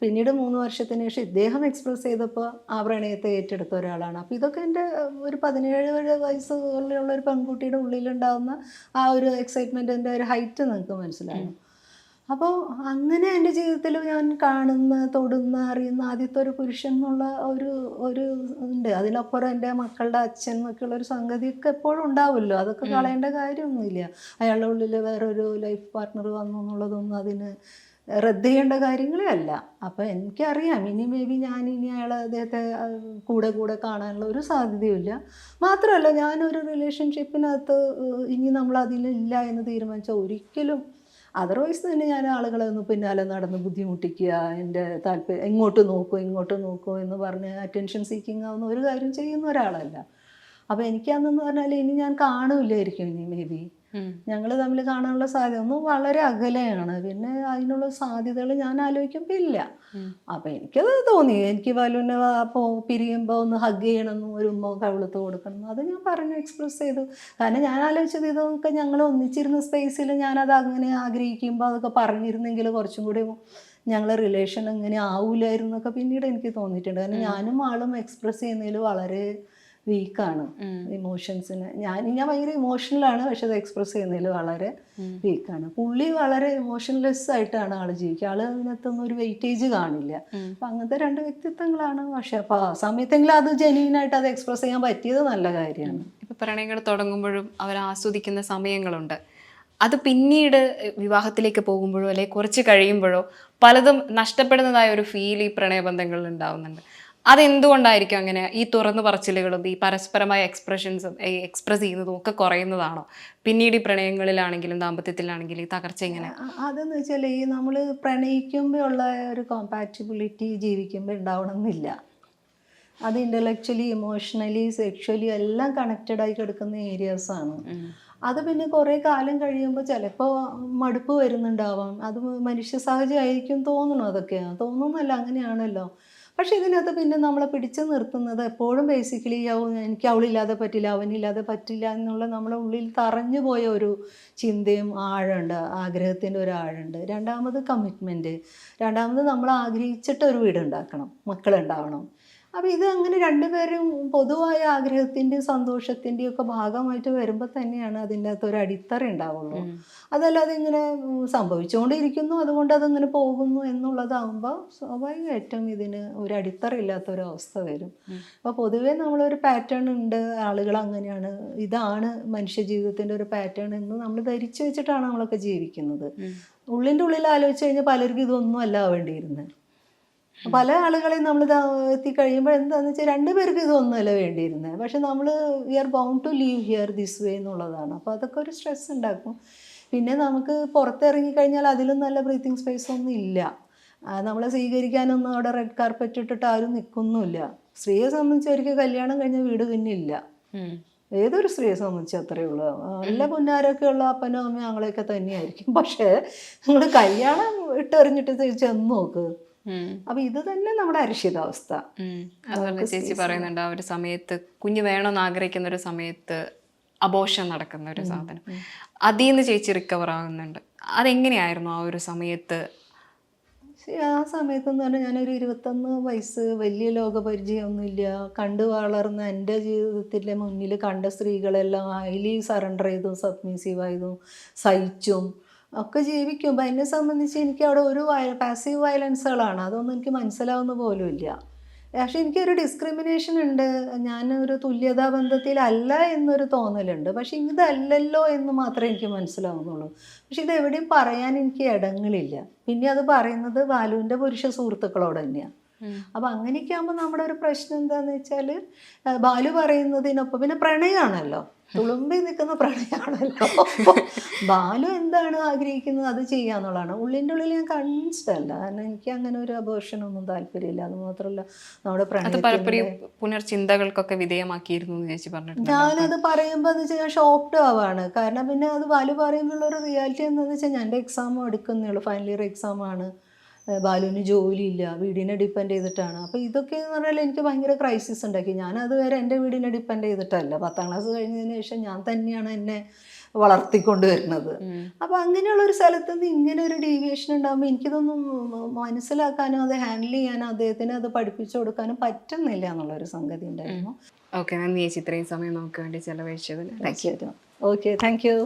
പിന്നീട് മൂന്ന് വർഷത്തിന് ശേഷം ഇദ്ദേഹം എക്സ്പ്രസ് ചെയ്തപ്പോൾ ആ പ്രണയത്തെ ഏറ്റെടുത്ത ഒരാളാണ്. അപ്പോൾ ഇതൊക്കെ എന്റെ ഒരു പതിനേഴ് വയസ്സുകളിലുള്ള ഒരു പെൺകുട്ടിയുടെ ഉള്ളിലുണ്ടാകുന്ന ആ ഒരു എക്സൈറ്റ്മെന്റിന്റെ ഒരു ഹൈറ്റ് നിങ്ങൾക്ക് മനസ്സിലാകും അപ്പോൾ അങ്ങനെ എന്റെ ജീവിതത്തിൽ ഞാൻ കാണുന്ന തൊടുന്ന അറിയുന്ന ആദ്യത്തെ ഒരു പുരുഷൻ എന്നുള്ള ഒരു ഒരു ഉണ്ട്. അതിനപ്പുറം എന്റെ മക്കളുടെ അച്ഛൻ എന്നൊക്കെയുള്ള ഒരു സംഗതിയൊക്കെ എപ്പോഴും ഉണ്ടാവുമല്ലോ. അതൊക്കെ കളയേണ്ട കാര്യമൊന്നുമില്ല. അയാളുടെ ഉള്ളിൽ വേറൊരു ലൈഫ് പാർട്ട്ണർ വന്നു എന്നുള്ളതൊന്നും അതിന് റദ്ദ് ചെയ്യേണ്ട കാര്യങ്ങളേ അല്ല. അപ്പം എനിക്കറിയാം. ഇനി മേ ബി ഞാൻ ഇനി അയാളെ അദ്ദേഹത്തെ കൂടെ കൂടെ കാണാനുള്ള ഒരു സാധ്യതയുമില്ല. മാത്രമല്ല ഞാനൊരു റിലേഷൻഷിപ്പിനകത്ത് ഇനി നമ്മൾ അതിലില്ല എന്ന് തീരുമാനിച്ചാൽ ഒരിക്കലും അതർവൈസ് തന്നെ ഞാൻ ആളുകളെ ഒന്ന് പിന്നാലെ നടന്ന് ബുദ്ധിമുട്ടിക്കുക എന്റെ താല്പര്യം എങ്ങോട്ട് നോക്കൂ ഇങ്ങോട്ട് നോക്കൂ എന്ന് പറഞ്ഞ് അറ്റൻഷൻ സീക്കിംഗ് ആവുന്ന ഒരു കാര്യം ചെയ്യുന്ന ഒരാളല്ല അപ്പോൾ എനിക്കതെന്ന് പറഞ്ഞാൽ ഇനി ഞാൻ കാണൂലായിരിക്കും ഇനി മേ ബി. ഞങ്ങൾ തമ്മിൽ കാണാനുള്ള സാധ്യത ഒന്നും വളരെ അകലെയാണ്. പിന്നെ അതിനുള്ള സാധ്യതകൾ ഞാൻ ആലോചിക്കുമ്പോൾ ഇല്ല. അപ്പം എനിക്കത് തോന്നി. എനിക്ക് വലുവിനെ അപ്പോൾ പിരിയുമ്പോൾ ഒന്ന് ഹഗ് ചെയ്യണമെന്നും ഒരു ഉമ്മ കവിളത്ത് കൊടുക്കണം. അത് ഞാൻ പറഞ്ഞു എക്സ്പ്രസ് ചെയ്തു. കാരണം ഞാൻ ആലോചിച്ചത് ഇതൊക്കെ ഞങ്ങൾ ഒന്നിച്ചിരുന്ന സ്പേസിൽ ഞാനത് അങ്ങനെ ആഗ്രഹിക്കുമ്പോൾ അതൊക്കെ പറഞ്ഞിരുന്നെങ്കിൽ കുറച്ചും കൂടി ഞങ്ങളെ റിലേഷൻ എങ്ങനെ ആവൂലായിരുന്നൊക്കെ പിന്നീട് എനിക്ക് തോന്നിയിട്ടുണ്ട്. കാരണം ഞാനും ആളും എക്സ്പ്രസ് ചെയ്യുന്നതിൽ വളരെ വീക്കാണ്. ഇമോഷൻസിന് ഞാൻ ഞാൻ ഭയങ്കര ഇമോഷണലാണ് പക്ഷെ അത് എക്സ്പ്രസ് ചെയ്യുന്നതിൽ വളരെ വീക്കാണ് പുള്ളി വളരെ ഇമോഷൻലെസ് ആയിട്ടാണ് ആൾ ജീവിക്കുക. ആൾ അതിനകത്തൊന്നും ഒരു വെയിറ്റേജ് കാണില്ല. അപ്പൊ അപ്പം അങ്ങനത്തെ രണ്ട് വ്യക്തിത്വങ്ങളാണ്. പക്ഷെ അപ്പോൾ ആ സമയത്തെങ്കിലും അത് ആയിട്ട് അത് എക്സ്പ്രസ് ചെയ്യാൻ പറ്റിയത് നല്ല കാര്യമാണ്. ഇപ്പൊ പ്രണയങ്ങൾ തുടങ്ങുമ്പോഴും അവർ ആസ്വദിക്കുന്ന സമയങ്ങളുണ്ട്. അത് പിന്നീട് വിവാഹത്തിലേക്ക് പോകുമ്പോഴോ അല്ലെങ്കിൽ കുറച്ച് കഴിയുമ്പോഴോ പലതും നഷ്ടപ്പെടുന്നതായ ഒരു ഫീൽ ഈ പ്രണയബന്ധങ്ങളിൽ ഉണ്ടാവുന്നുണ്ട്. അതെന്തുകൊണ്ടായിരിക്കും അങ്ങനെ ഈ തുറന്നു പറച്ചിലുകളും ഈ പരസ്പരമായ എക്സ്പ്രഷൻസും ഈ എക്സ്പ്രസ് ചെയ്യുന്നതും ഒക്കെ കുറയുന്നതാണോ? പിന്നീട് ഈ പ്രണയങ്ങളിലാണെങ്കിലും ദാമ്പത്യത്തിലാണെങ്കിലും ഈ തകർച്ച എങ്ങനെ അതെന്ന് വെച്ചാൽ ഈ നമ്മൾ പ്രണയിക്കുമ്പോൾ ഉള്ള ഒരു കോമ്പാറ്റിബിലിറ്റി ജീവിക്കുമ്പോൾ ഉണ്ടാവണമെന്നില്ല അത് ഇന്റലക്ച്വലി ഇമോഷണലി സെക്ഷലി എല്ലാം കണക്റ്റഡ് ആയി കിടക്കുന്ന ഏരിയാസാണ്. അത് പിന്നെ കുറേ കാലം കഴിയുമ്പോൾ ചിലപ്പോൾ മടുപ്പ് വരുന്നുണ്ടാവാം. അത് മനുഷ്യ സഹജമായിരിക്കും തോന്നണം അതൊക്കെ. തോന്നുന്നല്ല അങ്ങനെയാണല്ലോ. പക്ഷെ ഇതിനകത്ത് പിന്നെ നമ്മളെ പിടിച്ചു നിർത്തുന്നത് എപ്പോഴും ബേസിക്കലി എനിക്ക് അവളില്ലാതെ പറ്റില്ല അവനില്ലാതെ പറ്റില്ല എന്നുള്ള നമ്മളെ ഉള്ളിൽ തറഞ്ഞു പോയ ഒരു ചിന്തയും ആഴമുണ്ട് ആഗ്രഹത്തിന്റെ ഒരു ആഴമുണ്ട്. രണ്ടാമത് കമ്മിറ്റ്മെന്റ് രണ്ടാമത് നമ്മൾ ആഗ്രഹിച്ചിട്ട് ഒരു വീടുണ്ടാക്കണം മക്കളുണ്ടാവണം. അപ്പോൾ ഇത് അങ്ങനെ രണ്ടുപേരും പൊതുവായ ആഗ്രഹത്തിന്റെയും സന്തോഷത്തിന്റെയും ഒക്കെ ഭാഗമായിട്ട് വരുമ്പോൾ തന്നെയാണ് അതിന്റെ അകത്ത് ഒരു അടിത്തറ ഉണ്ടാവുള്ളൂ. അതല്ലാതെ ഇങ്ങനെ സംഭവിച്ചുകൊണ്ടിരിക്കുന്നു. അതുകൊണ്ട് അതങ്ങനെ പോകുന്നു എന്നുള്ളതാകുമ്പോൾ സ്വാഭാവികമായിട്ടും ഇതിന് ഒരു അടിത്തറ ഇല്ലാത്ത ഒരു അവസ്ഥ വരും അപ്പോൾ പൊതുവേ നമ്മളൊരു പാറ്റേൺ ഉണ്ട്. ആളുകൾ അങ്ങനെയാണ്. ഇതാണ് മനുഷ്യ ജീവിതത്തിന്റെ ഒരു പാറ്റേൺ എന്ന് നമ്മൾ ധരിച്ചു വെച്ചിട്ടാണ് നമ്മളൊക്കെ ജീവിക്കുന്നത്. ഉള്ളിന്റെ ഉള്ളിൽ ആലോചിച്ച് കഴിഞ്ഞാൽ പലർക്കും ഇതൊന്നും അല്ല വേണ്ടിയിരുന്നത് പല ആളുകളെയും നമ്മൾ എത്തി കഴിയുമ്പോൾ എന്താണെന്ന് വെച്ചാൽ രണ്ടുപേർക്ക് ഇതൊന്നുമല്ല വേണ്ടിയിരുന്നത് പക്ഷെ നമ്മൾ we are bound to leave here this way എന്നുള്ളതാണ്. അപ്പോൾ അതൊക്കെ ഒരു സ്ട്രെസ് ഉണ്ടാക്കും. പിന്നെ നമുക്ക് പുറത്തിറങ്ങി കഴിഞ്ഞാൽ അതിലും നല്ല ബ്രീത്തിങ് സ്പേസ് ഒന്നും ഇല്ല. നമ്മളെ സ്വീകരിക്കാനൊന്നും അവിടെ റെഡ് കാർപ്പറ്റ് ഇട്ടിട്ട് ആരും നിൽക്കുന്നുമില്ല സ്ത്രീയെ സംബന്ധിച്ച് ഒരിക്കൽ കല്യാണം കഴിഞ്ഞ വീട് പിന്നെ ഇല്ല ഏതൊരു സ്ത്രീയെ സംബന്ധിച്ച് അത്രയേ ഉള്ളൂ. നല്ല പുന്നാരൊക്കെ ഉള്ള അപ്പനും അമ്മയും ഞങ്ങളെയൊക്കെ തന്നെയായിരിക്കും. പക്ഷേ നിങ്ങൾ കല്യാണം ഇട്ടെറിഞ്ഞിട്ട് ചെന്ന് നോക്ക്. അപ്പൊ ഇത് തന്നെ നമ്മുടെ അരക്ഷിതാവസ്ഥ. അതുപോലെ ചേച്ചി പറയുന്നുണ്ട് ആ ഒരു സമയത്ത് കുഞ്ഞ് വേണമെന്ന് ആഗ്രഹിക്കുന്ന ഒരു സമയത്ത് അബോഷം നടക്കുന്ന ഒരു സാധനം. അതിൽ നിന്ന് ചേച്ചി റിക്കവർ ആകുന്നുണ്ട് അതെങ്ങനെയായിരുന്നു ആ ഒരു സമയത്ത്? ആ സമയത്ത് എന്ന് പറഞ്ഞാൽ ഞാനൊരു ഇരുപത്തൊന്ന് വയസ്സ് വലിയ ലോകപരിചയമൊന്നുമില്ല. കണ്ടു വളർന്ന എന്റെ ജീവിതത്തിന്റെ മുന്നിൽ കണ്ട സ്ത്രീകളെല്ലാം ഹൈലി സറണ്ടർ ചെയ്തും സബ്മിസീവ് ആയതും സഹിച്ചും ഒക്കെ ജീവിക്കും. അപ്പം എന്നെ സംബന്ധിച്ച് എനിക്ക് അവിടെ ഒരു പാസീവ് വയലൻസുകളാണ് അതൊന്നും എനിക്ക് മനസ്സിലാവുന്ന പോലുമില്ല പക്ഷേ എനിക്കൊരു ഡിസ്ക്രിമിനേഷൻ ഉണ്ട്. ഞാൻ ഒരു തുല്യതാ ബന്ധത്തിലല്ല എന്നൊരു തോന്നലുണ്ട്. പക്ഷേ ഇതല്ലല്ലോ എന്ന് മാത്രമേ എനിക്ക് മനസ്സിലാവുന്നുള്ളൂ. പക്ഷേ ഇത് എവിടെയും പറയാൻ എനിക്ക് ഇടങ്ങളില്ല. പിന്നെ അത് പറയുന്നത് ബാലുവിന്റെ പുരുഷ സുഹൃത്തുക്കളോട് തന്നെയാണ്. അപ്പം അങ്ങനെയൊക്കെ ആകുമ്പോൾ നമ്മുടെ ഒരു പ്രശ്നം എന്താണെന്ന് വെച്ചാൽ ബാലു പറയുന്നതിനൊപ്പം പിന്നെ പ്രണയമാണല്ലോ തുളുമ്പി നിൽക്കുന്ന പ്രണയമാണല്ലോ ബാലു എന്താണ് ആഗ്രഹിക്കുന്നത് അത് ചെയ്യാന്നുള്ളതാണ്. ഉള്ളിന്റെ ഉള്ളിൽ ഞാൻ കൺവിൻസ്ഡ് അല്ല കാരണം എനിക്ക് അങ്ങനെ ഒരു അപേക്ഷനൊന്നും താല്പര്യമില്ല. അത് മാത്രമല്ല നമ്മുടെ അത് പ്രണയത്തിന്റെ പുനർചിന്തകൾക്കൊക്കെ വിധേയമാക്കിയിരുന്നു ചേച്ചി പറഞ്ഞു ഞാനത് പറയുമ്പോൾ എന്ന് വെച്ചാൽ ഞാൻ ഷോക്ക്ഡ് ആവാണ്. കാരണം പിന്നെ അത് ബാലു പറയുമ്പോൾ ഒരു റിയാലിറ്റി എന്താണെന്ന് വെച്ചാൽ ഞാൻ എന്റെ എക്സാം എടുക്കുന്നേ ഉള്ളൂ. ഫൈനൽ ഇയർ എക്സാം ആണ്. ബാലുവിന് ജോലിയില്ല വീടിനെ ഡിപ്പെൻഡ് ചെയ്തിട്ടാണ്. അപ്പോൾ ഇതൊക്കെ എന്ന് പറഞ്ഞാൽ എനിക്ക് ഭയങ്കര ക്രൈസിസ് ഉണ്ടാക്കി. ഞാൻ അതുവരെ എന്റെ വീടിനെ ഡിപ്പെൻഡ് ചെയ്തിട്ടല്ല. പത്താം ക്ലാസ് കഴിഞ്ഞതിന് ശേഷം ഞാൻ തന്നെയാണ് എന്നെ വളർത്തിക്കൊണ്ട് വരുന്നത്. അപ്പോൾ അങ്ങനെയുള്ള ഒരു സ്ഥലത്ത് നിന്ന് ഇങ്ങനെ ഒരു ഡീവിയേഷൻ ഉണ്ടാകുമ്പോൾ എനിക്കിതൊന്നും മനസ്സിലാക്കാനോ അത് ഹാൻഡിൽ ചെയ്യാനോ അദ്ദേഹത്തിന് അത് പഠിപ്പിച്ചു കൊടുക്കാനും പറ്റുന്നില്ല എന്നുള്ളൊരു സംഗതി ഉണ്ടായിരുന്നു. ഓക്കെ നന്ദി. ചേച്ചി ഇത്രയും സമയം നമുക്ക് വേണ്ടി ചെലവഴിച്ചതിന്. Okay thank you